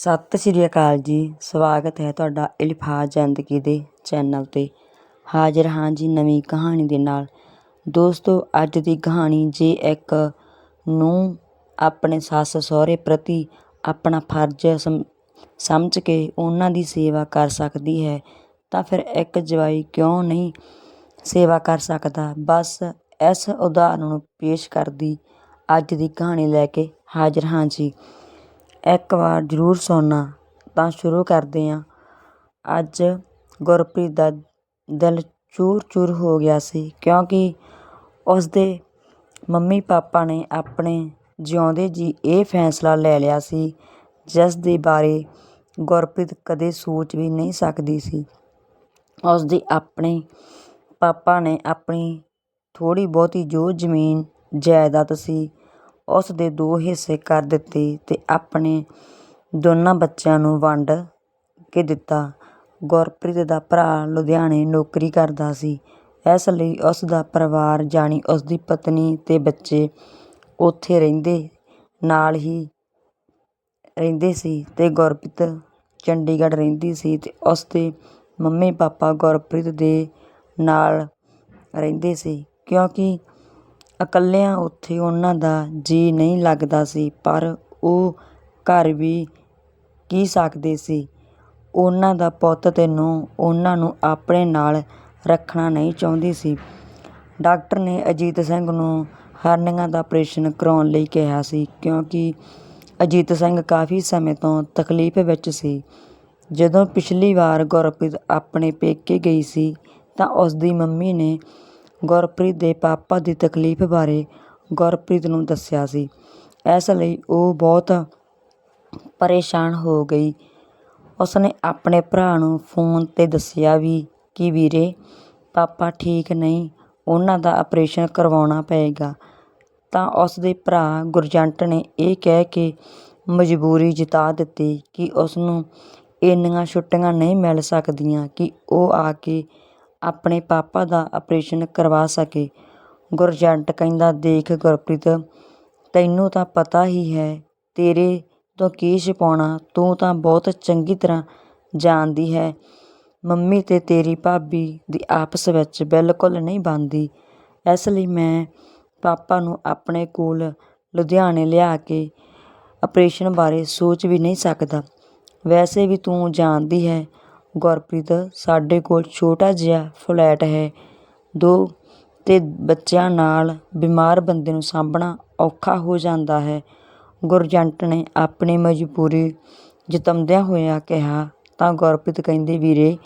ਸਤਿ ਸ਼੍ਰੀ ਅਕਾਲ ਜੀ। ਸਵਾਗਤ ਹੈ ਤੁਹਾਡਾ ਇਲਫਾਜ਼ ਜ਼ਿੰਦਗੀ ਦੇ ਚੈਨਲ 'ਤੇ। ਹਾਜ਼ਰ ਹਾਂ ਜੀ ਨਵੀਂ ਕਹਾਣੀ ਦੇ ਨਾਲ। ਦੋਸਤੋ, ਅੱਜ ਦੀ ਕਹਾਣੀ ਜੇ ਇੱਕ ਨੂੰ ਆਪਣੇ ਸੱਸ ਸਹੁਰੇ ਪ੍ਰਤੀ ਆਪਣਾ ਫਰਜ਼ ਸਮ, ਸਮਝ ਕੇ ਉਹਨਾਂ ਦੀ ਸੇਵਾ ਕਰ ਸਕਦੀ ਹੈ, ਤਾਂ ਫਿਰ ਇੱਕ ਜਵਾਈ ਕਿਉਂ ਨਹੀਂ ਸੇਵਾ ਕਰ ਸਕਦਾ? ਬਸ ਇਸ ਉਦਾਹਰਨ ਨੂੰ ਪੇਸ਼ ਕਰਦੀ ਅੱਜ ਦੀ ਕਹਾਣੀ ਲੈ ਕੇ ਹਾਜ਼ਰ ਹਾਂ ਜੀ। ਇੱਕ ਵਾਰ ਜ਼ਰੂਰ ਸੁਣਨਾ। ਤਾਂ ਸ਼ੁਰੂ ਕਰਦੇ ਹਾਂ। ਅੱਜ ਗੁਰਪ੍ਰੀਤ ਦਾ ਦਿਲ ਚੂਰ ਚੂਰ ਹੋ ਗਿਆ ਸੀ ਕਿਉਂਕਿ ਉਸਦੇ ਮੰਮੀ ਪਾਪਾ ਨੇ ਆਪਣੇ ਜਿਉਂਦੇ ਜੀ ਇਹ ਫੈਸਲਾ ਲੈ ਲਿਆ ਸੀ, ਜਿਸ ਦੇ ਬਾਰੇ ਗੁਰਪ੍ਰੀਤ ਕਦੇ ਸੋਚ ਵੀ ਨਹੀਂ ਸਕਦੀ ਸੀ। ਉਸਦੇ ਆਪਣੇ ਪਾਪਾ ਨੇ ਆਪਣੀ ਥੋੜ੍ਹੀ ਬਹੁਤੀ ਜੋ ਜ਼ਮੀਨ, ਜਾਇਦਾਦ ਸੀ ਉਸ ਦੇ ਦੋ ਹਿੱਸੇ ਕਰ ਦਿੱਤੇ ਅਤੇ ਆਪਣੇ ਦੋਨਾਂ ਬੱਚਿਆਂ ਨੂੰ ਵੰਡ ਕੇ ਦਿੱਤਾ। ਗੁਰਪ੍ਰੀਤ ਦਾ ਭਰਾ ਲੁਧਿਆਣੇ ਨੌਕਰੀ ਕਰਦਾ ਸੀ। ਇਸ ਲਈ ਉਸ ਦਾ ਪਰਿਵਾਰ ਜਾਣੀ ਉਸ ਦੀ ਪਤਨੀ ਅਤੇ ਬੱਚੇ ਉੱਥੇ ਰਹਿੰਦੇ, ਨਾਲ ਹੀ ਰਹਿੰਦੇ ਸੀ ਅਤੇ ਗੁਰਪ੍ਰੀਤ ਚੰਡੀਗੜ੍ਹ ਰਹਿੰਦੀ ਸੀ ਅਤੇ ਉਸ ਦੇ ਮੰਮੀ ਪਾਪਾ ਗੁਰਪ੍ਰੀਤ ਦੇ ਨਾਲ ਰਹਿੰਦੇ ਸੀ। ਕਿਉਂਕਿ ਇਕੱਲਿਆਂ ਉੱਥੇ ਉਹਨਾਂ ਦਾ ਜੀਅ ਨਹੀਂ ਲੱਗਦਾ ਸੀ, ਪਰ ਉਹ ਘਰ ਵੀ ਕੀ ਸਕਦੇ ਸੀ? ਉਹਨਾਂ ਦਾ ਪੁੱਤ ਤੇ ਨੂੰਹ ਉਹਨਾਂ ਨੂੰ ਆਪਣੇ ਨਾਲ ਰੱਖਣਾ ਨਹੀਂ ਚਾਹੁੰਦੀ ਸੀ। ਡਾਕਟਰ ਨੇ ਅਜੀਤ ਸਿੰਘ ਨੂੰ ਹਰਨੀਆਂ ਦਾ ਆਪਰੇਸ਼ਨ ਕਰਵਾਉਣ ਲਈ ਕਿਹਾ ਸੀ, ਕਿਉਂਕਿ ਅਜੀਤ ਸਿੰਘ ਕਾਫੀ ਸਮੇਂ ਤੋਂ ਤਕਲੀਫ ਵਿੱਚ ਸੀ। ਜਦੋਂ ਪਿਛਲੀ ਵਾਰ ਗੁਰਪ੍ਰੀਤ ਆਪਣੇ ਪੇਕੇ ਗਈ ਸੀ, ਤਾਂ ਉਸ ਦੀ ਮੰਮੀ ਨੇ ਗੁਰਪ੍ਰੀਤ ਦੇ ਪਾਪਾ ਦੀ ਤਕਲੀਫ ਬਾਰੇ ਗੁਰਪ੍ਰੀਤ ਨੂੰ ਦੱਸਿਆ ਸੀ। ਇਸ ਲਈ ਉਹ ਬਹੁਤ ਪਰੇਸ਼ਾਨ ਹੋ ਗਈ। ਉਸਨੇ ਆਪਣੇ ਭਰਾ ਨੂੰ ਫੋਨ ਤੇ ਦੱਸਿਆ ਵੀ, ਕਿ ਵੀਰੇ, ਪਾਪਾ ਠੀਕ ਨਹੀਂ, ਉਹਨਾਂ ਦਾ ਆਪਰੇਸ਼ਨ ਕਰਵਾਉਣਾ ਪਏਗਾ। ਤਾਂ ਉਸ ਦੇ ਭਰਾ ਗੁਰਜੰਟ ਨੇ ਇਹ ਕਹਿ ਕੇ ਮਜਬੂਰੀ ਜਤਾ ਦਿੱਤੀ ਕਿ ਉਸ ਨੂੰ ਇੰਨੀਆਂ ਛੁੱਟੀਆਂ ਨਹੀਂ ਮਿਲ ਸਕਦੀਆਂ ਕਿ ਉਹ ਆ ਕੇ ਆਪਣੇ ਪਾਪਾ ਦਾ ਆਪਰੇਸ਼ਨ ਕਰਵਾ ਸਕੇ। ਗੁਰਜੰਟ ਕਹਿੰਦਾ, ਦੇਖ ਗੁਰਪ੍ਰੀਤ, ਤੈਨੂੰ ਤਾਂ ਪਤਾ ਹੀ ਹੈ, ਤੇਰੇ ਤੋਂ ਕੀ ਛੁਪਾਉਣਾ ਤੂੰ ਤਾਂ ਬਹੁਤ ਚੰਗੀ ਤਰ੍ਹਾਂ ਜਾਣਦੀ ਹੈ। ਮੰਮੀ ਤੇ ਤੇਰੀ ਭਾਬੀ ਦੀ ਆਪਸ ਵਿੱਚ ਬਿਲਕੁਲ ਨਹੀਂ ਬਣਦੀ। ਇਸ ਲਈ ਮੈਂ ਪਾਪਾ ਨੂੰ ਆਪਣੇ ਕੋਲ ਲੁਧਿਆਣੇ ਲਿਆ ਕੇ ਆਪਰੇਸ਼ਨ ਬਾਰੇ ਸੋਚ ਵੀ ਨਹੀਂ ਸਕਦਾ। ਵੈਸੇ ਵੀ ਤੂੰ ਜਾਣਦੀ ਹੈ ਗੁਰਪ੍ਰੀਤ, ਸਾਡੇ ਕੋਲ ਛੋਟਾ ਜਿਹਾ ਫਲੈਟ ਹੈ। ਦੋ ਅਤੇ ਬੱਚਿਆਂ ਨਾਲ ਬਿਮਾਰ ਬੰਦੇ ਨੂੰ ਸਾਂਭਣਾ ਔਖਾ ਹੋ ਜਾਂਦਾ ਹੈ। ਗੁਰਜੰਟ ਨੇ ਆਪਣੀ ਮਜਬੂਰੀ ਜਤਾਉਂਦਿਆਂ ਹੋਇਆਂ ਕਿਹਾ, ਤਾਂ ਗੁਰਪ੍ਰੀਤ ਕਹਿੰਦੀ, ਵੀਰੇ,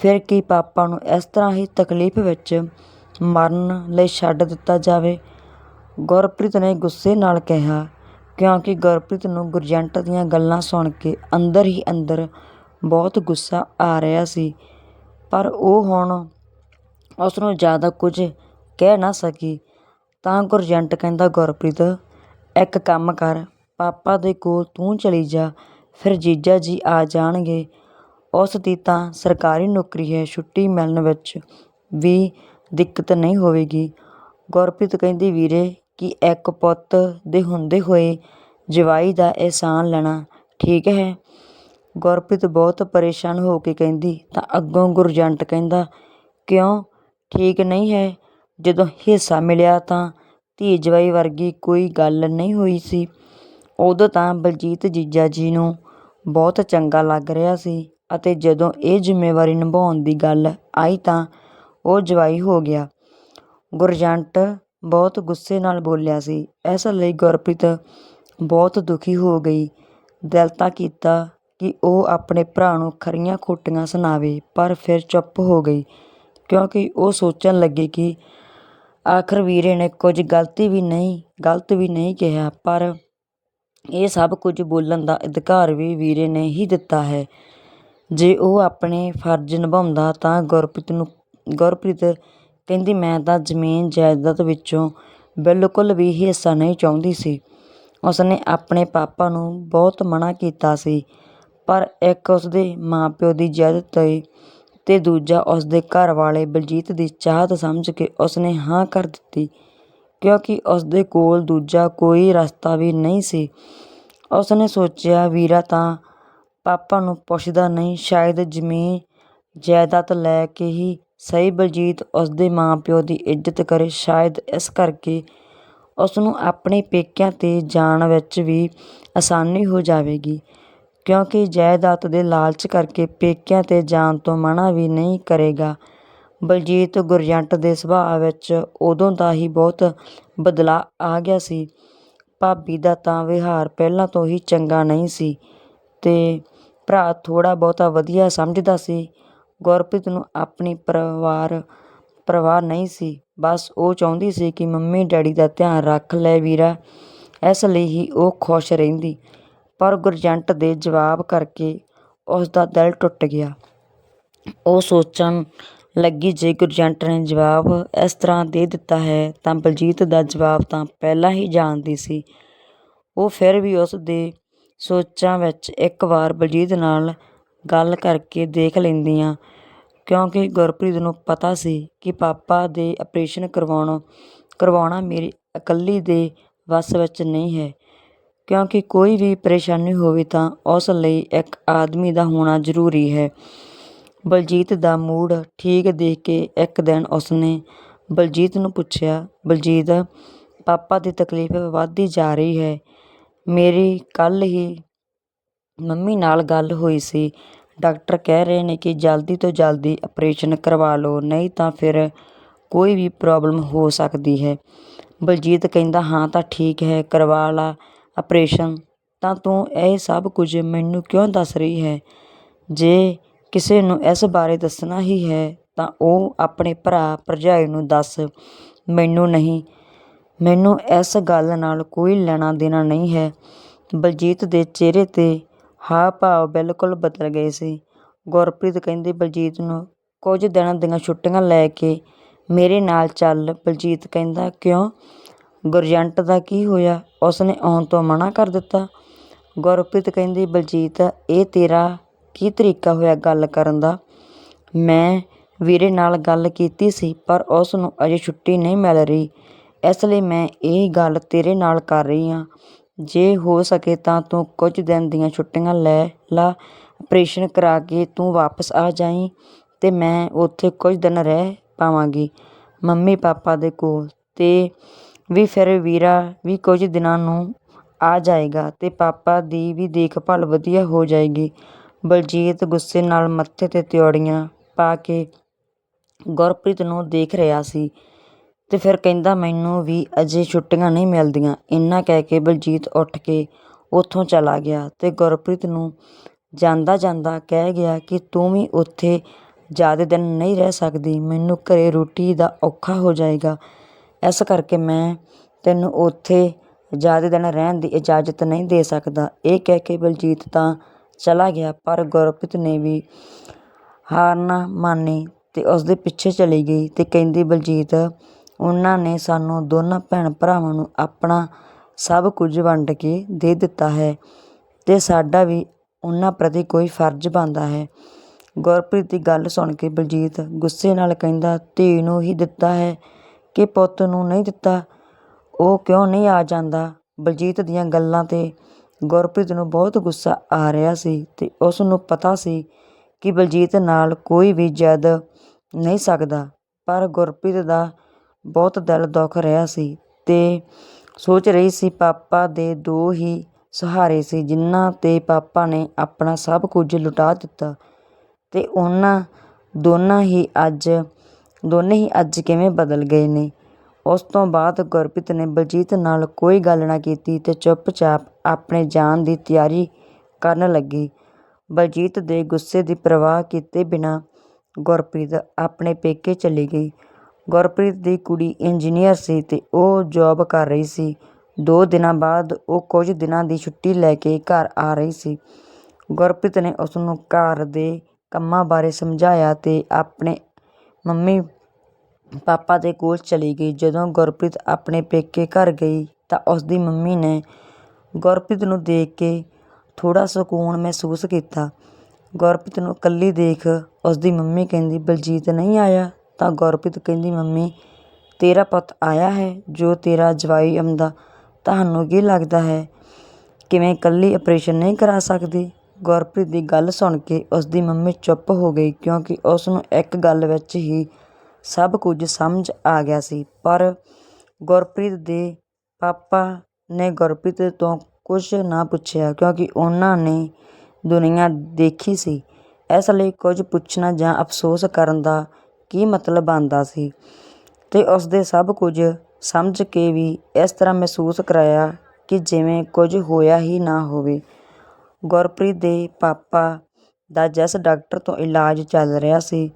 ਫਿਰ ਕੀ ਪਾਪਾ ਨੂੰ ਇਸ ਤਰ੍ਹਾਂ ਹੀ ਤਕਲੀਫ ਵਿੱਚ ਮਰਨ ਲਈ ਛੱਡ ਦਿੱਤਾ ਜਾਵੇ? ਗੁਰਪ੍ਰੀਤ ਨੇ ਗੁੱਸੇ ਨਾਲ ਕਿਹਾ, ਕਿਉਂਕਿ ਗੁਰਪ੍ਰੀਤ ਨੂੰ ਗੁਰਜੰਟ ਦੀਆਂ ਗੱਲਾਂ ਸੁਣ ਕੇ ਅੰਦਰ ਹੀ ਅੰਦਰ ਬਹੁਤ ਗੁੱਸਾ ਆ ਰਿਹਾ ਸੀ, ਪਰ ਉਹ ਹੁਣ ਉਸ ਨੂੰ ਜ਼ਿਆਦਾ ਕੁਝ ਕਹਿ ਨਾ ਸਕੀ। ਤਾਂ ਗੁਰਜੰਟ ਕਹਿੰਦਾ, ਗੁਰਪ੍ਰੀਤ, ਇੱਕ ਕੰਮ ਕਰ, ਪਾਪਾ ਦੇ ਕੋਲ ਤੂੰ ਚਲੀ ਜਾ, ਫਿਰ ਜੀਜਾ ਜੀ ਆ ਜਾਣਗੇ। ਉਸ ਦੀ ਤਾਂ ਸਰਕਾਰੀ ਨੌਕਰੀ ਹੈ, ਛੁੱਟੀ ਮਿਲਣ ਵਿੱਚ ਵੀ ਦਿੱਕਤ ਨਹੀਂ ਹੋਵੇਗੀ। ਗੁਰਪ੍ਰੀਤ ਕਹਿੰਦੀ, ਵੀਰੇ, ਕਿ ਇੱਕ ਪੁੱਤ ਦੇ ਹੁੰਦੇ ਹੋਏ ਜਵਾਈ ਦਾ ਅਹਿਸਾਨ ਲੈਣਾ ਠੀਕ ਹੈ? ਗੁਰਪ੍ਰੀਤ ਬਹੁਤ ਪਰੇਸ਼ਾਨ ਹੋ ਕੇ ਕਹਿੰਦੀ, ਤਾਂ ਅੱਗੋਂ ਗੁਰਜੰਟ ਕਹਿੰਦਾ, ਕਿਉਂ? ਠੀਕ ਨਹੀਂ ਹੈ। ਜਦੋਂ ਹਿੱਸਾ ਮਿਲਿਆ ਤਾਂ ਧੀ ਜਵਾਈ ਵਰਗੀ ਕੋਈ ਗੱਲ ਨਹੀਂ ਹੋਈ ਸੀ। ਉਦੋਂ ਤਾਂ ਬਲਜੀਤ ਜੀਜਾ ਜੀ ਨੂੰ ਬਹੁਤ ਚੰਗਾ ਲੱਗ ਰਿਹਾ ਸੀ ਅਤੇ ਜਦੋਂ ਇਹ ਜ਼ਿੰਮੇਵਾਰੀ ਨਿਭਾਉਣ ਦੀ ਗੱਲ ਆਈ ਤਾਂ ਉਹ ਜਵਾਈ ਹੋ ਗਿਆ। ਗੁਰਜੰਟ ਬਹੁਤ ਗੁੱਸੇ ਨਾਲ ਬੋਲਿਆ ਸੀ। ਇਸ ਲਈ ਗੁਰਪ੍ਰੀਤ ਬਹੁਤ ਦੁਖੀ ਹੋ ਗਈ। ਦਿਲ ਤਾਂ ਕੀਤਾ ਕਿ ਉਹ ਆਪਣੇ ਭਰਾ ਨੂੰ ਖਰੀਆਂ ਖੋਟੀਆਂ ਸੁਣਾਵੇ, ਪਰ ਫਿਰ ਚੁੱਪ ਹੋ ਗਈ, ਕਿਉਂਕਿ ਉਹ ਸੋਚਣ ਲੱਗੀ ਕਿ ਆਖਰ ਵੀਰੇ ਨੇ ਕੁਝ ਗਲਤੀ ਵੀ ਨਹੀਂ, ਗਲਤ ਵੀ ਨਹੀਂ ਕਿਹਾ, ਪਰ ਇਹ ਸਭ ਕੁਝ ਬੋਲਣ ਦਾ ਅਧਿਕਾਰ ਵੀ ਵੀਰੇ ਨੇ ਹੀ ਦਿੱਤਾ ਹੈ। ਜੇ ਉਹ ਆਪਣੇ ਫਰਜ਼ ਨਿਭਾਉਂਦਾ ਤਾਂ ਗੁਰਪ੍ਰੀਤ ਨੂੰ, ਗੁਰਪ੍ਰੀਤ ਕਹਿੰਦੀ, ਮੈਂ ਤਾਂ ਜ਼ਮੀਨ ਜਾਇਦਾਦ ਵਿੱਚੋਂ ਬਿਲਕੁਲ ਵੀ ਹਿੱਸਾ ਨਹੀਂ ਚਾਹੁੰਦੀ ਸੀ। ਉਸਨੇ ਆਪਣੇ ਪਾਪਾ ਨੂੰ ਬਹੁਤ ਮਨਾ ਕੀਤਾ ਸੀ। ਪਰ ਇੱਕ ਉਸਦੇ ਮਾਂ ਪਿਓ ਦੀ ਜਿੱਦ ਤੇ ਅਤੇ ਦੂਜਾ ਉਸਦੇ ਘਰ ਵਾਲੇ ਬਲਜੀਤ ਦੀ ਚਾਹਤ ਸਮਝ ਕੇ ਉਸਨੇ ਹਾਂ ਕਰ ਦਿੱਤੀ। ਕਿਉਂਕਿ ਉਸਦੇ ਕੋਲ ਦੂਜਾ ਕੋਈ ਰਸਤਾ ਵੀ ਨਹੀਂ ਸੀ। ਉਸਨੇ ਸੋਚਿਆ, ਵੀਰਾ, ਤਾਂ ਪਾਪਾ ਨੂੰ ਪੁੱਛਦਾ ਨਹੀਂ, ਸ਼ਾਇਦ ਜ਼ਮੀਨ ਜਾਇਦਾਦ ਲੈ ਕੇ ਹੀ ਸਹੀ ਬਲਜੀਤ ਉਸਦੇ ਮਾਂ-ਪਿਓ ਦੀ ਇੱਜ਼ਤ ਕਰੇ। ਸ਼ਾਇਦ ਇਸ ਕਰਕੇ ਉਸਨੂੰ ਆਪਣੇ ਪੇਕਿਆਂ 'ਤੇ ਜਾਣ ਵਿੱਚ ਵੀ ਆਸਾਨੀ ਹੋ ਜਾਵੇਗੀ। ਕਿਉਂਕਿ ਜਾਇਦਾਦ ਦੇ ਲਾਲਚ ਕਰਕੇ ਪੇਕਿਆਂ 'ਤੇ ਜਾਣ ਤੋਂ ਮਨ੍ਹਾ ਵੀ ਨਹੀਂ ਕਰੇਗਾ। ਬਲਜੀਤ ਗੁਰਜੰਟ ਦੇ ਸੁਭਾਅ ਵਿੱਚ ਉਦੋਂ ਦਾ ਹੀ ਬਹੁਤ ਬਦਲਾਅ ਆ ਗਿਆ ਸੀ। ਭਾਬੀ ਦਾ ਤਾਂ ਵਿਹਾਰ ਪਹਿਲਾਂ ਤੋਂ ਹੀ ਚੰਗਾ ਨਹੀਂ ਸੀ ਅਤੇ ਭਰਾ ਥੋੜ੍ਹਾ ਬਹੁਤਾ ਵਧੀਆ ਸਮਝਦਾ ਸੀ। ਗੁਰਪ੍ਰੀਤ ਨੂੰ ਆਪਣੀ ਪਰਿਵਾਰ ਪਰਵਾਹ ਨਹੀਂ ਸੀ। ਬਸ ਉਹ ਚਾਹੁੰਦੀ ਸੀ ਕਿ ਮੰਮੀ ਡੈਡੀ ਦਾ ਧਿਆਨ ਰੱਖ ਲੈ ਵੀਰਾ। ਇਸ ਲਈ ਹੀ ਉਹ ਖੁਸ਼ ਰਹਿੰਦੀ। ਪਰ ਗੁਰਜੰਟ ਦੇ ਜਵਾਬ ਕਰਕੇ ਉਸ ਦਾ ਦਿਲ ਟੁੱਟ ਗਿਆ। ਉਹ ਸੋਚਣ ਲੱਗੀ, ਜੇ ਗੁਰਜੰਟ ਨੇ ਜਵਾਬ ਇਸ ਤਰ੍ਹਾਂ ਦੇ ਦਿੱਤਾ ਹੈ, ਤਾਂ ਬਲਜੀਤ ਦਾ ਜਵਾਬ ਤਾਂ ਪਹਿਲਾਂ ਹੀ ਜਾਣਦੀ ਸੀ। ਉਹ ਫਿਰ ਵੀ ਉਸ ਦੇ ਸੋਚਾਂ ਵਿੱਚ ਇੱਕ ਵਾਰ ਬਲਜੀਤ ਨਾਲ ਗੱਲ ਕਰਕੇ ਦੇਖ ਲੈਂਦੀਆਂ, ਕਿਉਂਕਿ ਗੁਰਪ੍ਰੀਤ ਨੂੰ ਪਤਾ ਸੀ ਕਿ ਪਾਪਾ ਦੇ ਆਪਰੇਸ਼ਨ ਕਰਵਾਉਣ ਕਰਵਾਉਣਾ ਮੇਰੀ ਇਕੱਲੀ ਦੇ ਵੱਸ ਵਿੱਚ ਨਹੀਂ ਹੈ। ਕਿਉਂਕਿ ਕੋਈ ਵੀ ਪਰੇਸ਼ਾਨੀ ਹੋਵੇ ਤਾਂ ਉਸ ਲਈ ਇੱਕ ਆਦਮੀ ਦਾ ਹੋਣਾ ਜ਼ਰੂਰੀ ਹੈ। ਬਲਜੀਤ ਦਾ ਮੂਡ ਠੀਕ ਦੇਖ ਕੇ ਇੱਕ ਦਿਨ ਉਸਨੇ ਬਲਜੀਤ ਨੂੰ ਪੁੱਛਿਆ, ਬਲਜੀਤ, ਪਾਪਾ ਦੀ ਤਕਲੀਫ ਵੱਧਦੀ ਜਾ ਰਹੀ ਹੈ। ਮੇਰੀ ਕੱਲ ਹੀ ਮੰਮੀ ਨਾਲ ਗੱਲ ਹੋਈ ਸੀ। ਡਾਕਟਰ ਕਹਿ ਰਹੇ ਨੇ ਕਿ ਜਲਦੀ ਤੋਂ ਜਲਦੀ ਆਪਰੇਸ਼ਨ ਕਰਵਾ ਲਓ, ਨਹੀਂ ਤਾਂ ਫਿਰ ਕੋਈ ਵੀ ਪ੍ਰੋਬਲਮ ਹੋ ਸਕਦੀ ਹੈ। ਬਲਜੀਤ ਕਹਿੰਦਾ, ਹਾਂ, ਤਾਂ ਠੀਕ ਹੈ, ਕਰਵਾ ਲਾ। ਆਪਰੇਸ਼ਨ, ਤਾਂ ਤੂੰ ਇਹ ਸਭ ਕੁਝ ਮੈਨੂੰ ਕਿਉਂ ਦੱਸ ਰਹੀ ਹੈ? ਜੇ ਕਿਸੇ ਨੂੰ ਇਸ ਬਾਰੇ ਦੱਸਣਾ ਹੀ ਹੈ, ਤਾਂ ਉਹ ਆਪਣੇ ਭਰਾ ਭਰਜਾਈ ਨੂੰ ਦੱਸ। ਮੈਨੂੰ ਨਹੀਂ। ਮੈਨੂੰ ਇਸ ਗੱਲ ਨਾਲ ਕੋਈ ਲੈਣਾ ਦੇਣਾ ਨਹੀਂ ਹੈ। ਬਲਜੀਤ ਦੇ ਚਿਹਰੇ 'ਤੇ ਹਾਵ ਭਾਵ ਬਿਲਕੁਲ ਬਦਲ ਗਏ ਸੀ। ਗੁਰਪ੍ਰੀਤ ਕਹਿੰਦੀ, ਬਲਜੀਤ ਨੂੰ ਕੁਝ ਦਿਨਾਂ ਦੀਆਂ ਛੁੱਟੀਆਂ ਲੈ ਕੇ ਮੇਰੇ ਨਾਲ ਚੱਲ। ਬਲਜੀਤ ਕਹਿੰਦਾ, ਕਿਉਂ? ਗੁਰਜੰਟ ਦਾ ਕੀ ਹੋਇਆ? ਉਸਨੇ ਆਉਣ ਤੋਂ ਮਨਾ ਕਰ ਦਿੱਤਾ। ਗੁਰਪ੍ਰੀਤ ਕਹਿੰਦੀ, ਬਲਜੀਤ, ਇਹ ਤੇਰਾ ਕੀ ਤਰੀਕਾ ਹੋਇਆ ਗੱਲ ਕਰਨ ਦਾ? ਮੈਂ ਵੀਰੇ ਨਾਲ ਗੱਲ ਕੀਤੀ ਸੀ, ਪਰ ਉਸ ਨੂੰ ਅਜੇ ਛੁੱਟੀ ਨਹੀਂ ਮਿਲ ਰਹੀ। ਇਸ ਲਈ ਮੈਂ ਇਹ ਗੱਲ ਤੇਰੇ ਨਾਲ ਕਰ ਰਹੀ ਹਾਂ। ਜੇ ਹੋ ਸਕੇ ਤਾਂ ਤੂੰ ਕੁਝ ਦਿਨ ਦੀਆਂ ਛੁੱਟੀਆਂ ਲੈ ਲਾ, ਆਪਰੇਸ਼ਨ ਕਰਾ ਕੇ ਤੂੰ ਵਾਪਸ ਆ ਜਾਈਂ ਤੇ ਮੈਂ ਉੱਥੇ ਕੁਝ ਦਿਨ ਰਹਿ ਪਾਵਾਂਗੀ। ਮੰਮੀ ਪਾਪਾ ਦੇ ਕੋਲ ਤੇ ਵੀ ਫਿਰ ਵੀਰਾ ਵੀ ਕੁਝ ਦਿਨਾਂ ਨੂੰ ਆ ਜਾਏਗਾ ਤੇ ਪਾਪਾ ਦੀ ਵੀ ਦੇਖਭਾਲ ਵਧੀਆ ਹੋ ਜਾਏਗੀ। ਬਲਜੀਤ ਗੁੱਸੇ ਨਾਲ ਮੱਥੇ ਤੇ ਤਿਉੜੀਆਂ ਪਾ ਕੇ ਗੁਰਪ੍ਰੀਤ ਨੂੰ ਦੇਖ ਰਿਹਾ ਸੀ ਤੇ ਫਿਰ ਕਹਿੰਦਾ, ਮੈਨੂੰ ਵੀ ਅਜੇ ਛੁੱਟੀਆਂ ਨਹੀਂ ਮਿਲਦੀਆਂ। ਇੰਨਾ ਕਹਿ ਕੇ ਬਲਜੀਤ ਉੱਠ ਕੇ ਉੱਥੋਂ ਚਲਾ ਗਿਆ ਤੇ ਗੁਰਪ੍ਰੀਤ ਨੂੰ ਜਾਂਦਾ ਜਾਂਦਾ ਕਹਿ ਗਿਆ ਕਿ, ਤੂੰ ਵੀ ਉੱਥੇ ਜ਼ਿਆਦਾ ਦਿਨ ਨਹੀਂ ਰਹਿ ਸਕਦੀ। ਮੈਨੂੰ ਘਰੇ ਰੋਟੀ ਦਾ ਔਖਾ ਹੋ ਜਾਏਗਾ। ਇਸ ਕਰਕੇ ਮੈਂ ਤੈਨੂੰ ਉੱਥੇ ਜ਼ਿਆਦਾ ਦਿਨ ਰਹਿਣ ਦੀ ਇਜਾਜ਼ਤ ਨਹੀਂ ਦੇ ਸਕਦਾ। ਇਹ ਕਹਿ ਕੇ ਬਲਜੀਤ ਤਾਂ ਚਲਾ ਗਿਆ, ਪਰ ਗੁਰਪ੍ਰੀਤ ਨੇ ਵੀ ਹਾਰ ਨਾ ਮੰਨੀ ਤੇ ਉਸ ਦੇ ਪਿੱਛੇ ਚਲੀ ਗਈ ਤੇ ਕਹਿੰਦੀ, ਬਲਜੀਤ, ਉਹਨਾਂ ਨੇ ਸਾਨੂੰ ਦੋਨਾਂ ਭੈਣ ਭਰਾਵਾਂ ਨੂੰ ਆਪਣਾ ਸਭ ਕੁਝ ਵੰਡ ਕੇ ਦੇ ਦਿੱਤਾ ਹੈ ਤੇ ਸਾਡਾ ਵੀ ਉਹਨਾਂ ਪ੍ਰਤੀ ਕੋਈ ਫਰਜ਼ ਬਣਦਾ ਹੈ। ਗੁਰਪ੍ਰੀਤ ਦੀ ਗੱਲ ਸੁਣ ਕੇ ਬਲਜੀਤ ਗੁੱਸੇ ਨਾਲ ਕਹਿੰਦਾ, ਧੀ ਨੂੰ ਹੀ ਦਿੱਤਾ ਹੈ। ਕਿ ਪੁੱਤ ਨੂੰ ਨਹੀਂ ਦਿੱਤਾ। ਉਹ ਕਿਉਂ ਨਹੀਂ ਆ ਜਾਂਦਾ? ਬਲਜੀਤ ਦੀਆਂ ਗੱਲਾਂ ਤੇ ਗੁਰਪ੍ਰੀਤ ਨੂੰ ਬਹੁਤ ਗੁੱਸਾ ਆ ਰਿਹਾ ਸੀ ਅਤੇ ਉਸ ਨੂੰ ਪਤਾ ਸੀ ਕਿ ਬਲਜੀਤ ਨਾਲ ਕੋਈ ਵੀ ਜਦ ਨਹੀਂ ਸਕਦਾ। ਪਰ ਗੁਰਪ੍ਰੀਤ ਦਾ ਬਹੁਤ ਦਿਲ ਦੁੱਖ ਰਿਹਾ ਸੀ ਅਤੇ ਸੋਚ ਰਹੀ ਸੀ ਪਾਪਾ ਦੇ ਦੋ ਹੀ ਸਹਾਰੇ ਸੀ, ਜਿਨ੍ਹਾਂ ਤੇ ਪਾਪਾ ਨੇ ਆਪਣਾ ਸਭ ਕੁਝ ਲੁਟਾ ਦਿੱਤਾ ਅਤੇ ਉਹਨਾਂ ਦੋਨਾਂ ਹੀ ਅੱਜ ਦੋਨੇ ਹੀ ਅੱਜ ਕਿਵੇਂ ਬਦਲ ਗਏ ਨੇ? ਉਸ ਤੋਂ ਬਾਅਦ ਗੁਰਪ੍ਰੀਤ ਨੇ ਬਲਜੀਤ ਨਾਲ ਕੋਈ ਗੱਲ ਨਾ ਕੀਤੀ ਤੇ ਚੁੱਪਚਾਪ ਆਪਣੇ ਜਾਣ ਦੀ ਤਿਆਰੀ ਕਰਨ ਲੱਗੀ। ਬਲਜੀਤ ਦੇ ਗੁੱਸੇ ਦੀ ਪਰਵਾਹ ਕੀਤੇ ਬਿਨਾਂ ਗੁਰਪ੍ਰੀਤ ਆਪਣੇ ਪੇਕੇ ਚਲੀ ਗਈ। ਗੁਰਪ੍ਰੀਤ ਦੀ ਕੁੜੀ ਇੰਜੀਨੀਅਰ ਸੀ ਤੇ ਉਹ ਜੌਬ ਕਰ ਰਹੀ ਸੀ। ਦੋ ਦਿਨਾਂ ਬਾਅਦ ਉਹ ਕੁਝ ਦਿਨਾਂ ਦੀ ਛੁੱਟੀ ਲੈ ਕੇ ਘਰ ਆ ਰਹੀ ਸੀ। ਗੁਰਪ੍ਰੀਤ ਨੇ ਉਸ ਨੂੰ ਘਰ ਦੇ ਕੰਮਾਂ ਬਾਰੇ ਸਮਝਾਇਆ ਤੇ ਆਪਣੇ ਮੰਮੀ, ਪਾਪਾ ਦੇ ਕੋਲ ਚਲੀ ਗਈ। ਜਦੋਂ ਗੁਰਪ੍ਰੀਤ ਆਪਣੇ ਪੇਕੇ ਘਰ ਗਈ ਤਾਂ ਉਸਦੀ ਮੰਮੀ ਨੇ ਗੁਰਪ੍ਰੀਤ ਨੂੰ ਦੇਖ ਕੇ ਥੋੜ੍ਹਾ ਸਕੂਨ ਮਹਿਸੂਸ ਕੀਤਾ। ਗੁਰਪ੍ਰੀਤ ਨੂੰ ਇਕੱਲੀ ਦੇਖ ਉਸਦੀ ਮੰਮੀ ਕਹਿੰਦੀ, ਬਲਜੀਤ ਨਹੀਂ ਆਇਆ? ਤਾਂ ਗੁਰਪ੍ਰੀਤ ਕਹਿੰਦੀ, ਮੰਮੀ, ਤੇਰਾ ਪੁੱਤ ਆਇਆ ਹੈ, ਜੋ ਤੇਰਾ ਜਵਾਈ ਆਉਂਦਾ ਤੁਹਾਨੂੰ ਕੀ ਲੱਗਦਾ ਹੈ? ਕਿਵੇਂ ਇਕੱਲੀ ਆਪਰੇਸ਼ਨ ਨਹੀਂ ਕਰਾ ਸਕਦੀ? ਗੁਰਪ੍ਰੀਤ ਦੀ ਗੱਲ ਸੁਣ ਕੇ ਉਸਦੀ ਮੰਮੀ ਚੁੱਪ ਹੋ ਗਈ ਕਿਉਂਕਿ ਉਸ ਨੂੰ ਇੱਕ ਗੱਲ ਵਿੱਚ ਹੀ ਸਭ ਕੁਝ ਸਮਝ ਆ ਗਿਆ ਸੀ। ਪਰ ਗੁਰਪ੍ਰੀਤ ਦੇ ਪਾਪਾ ਨੇ ਗੁਰਪ੍ਰੀਤ ਤੋਂ ਕੁਝ ਨਾ ਪੁੱਛਿਆ ਕਿਉਂਕਿ ਉਹਨਾਂ ਨੇ ਦੁਨੀਆ ਦੇਖੀ ਸੀ। ਇਸ ਲਈ ਕੁਝ ਪੁੱਛਣਾ ਜਾਂ ਅਫ਼ਸੋਸ ਕਰਨ ਦਾ ਕੀ ਮਤਲਬ ਬਣਦਾ ਸੀ ਤੇ ਉਸਦੇ ਸਭ ਕੁਝ ਸਮਝ ਕੇ ਵੀ ਇਸ ਤਰ੍ਹਾਂ ਮਹਿਸੂਸ ਕਰਾਇਆ ਕਿ ਜਿਵੇਂ ਕੁਝ ਹੋਇਆ ਹੀ ਨਾ ਹੋਵੇ। ਗੁਰਪ੍ਰੀਤ ਦੇ ਪਾਪਾ ਦਾ ਜਿਸ ਡਾਕਟਰ ਤੋਂ ਇਲਾਜ ਚੱਲ ਰਿਹਾ ਸੀ।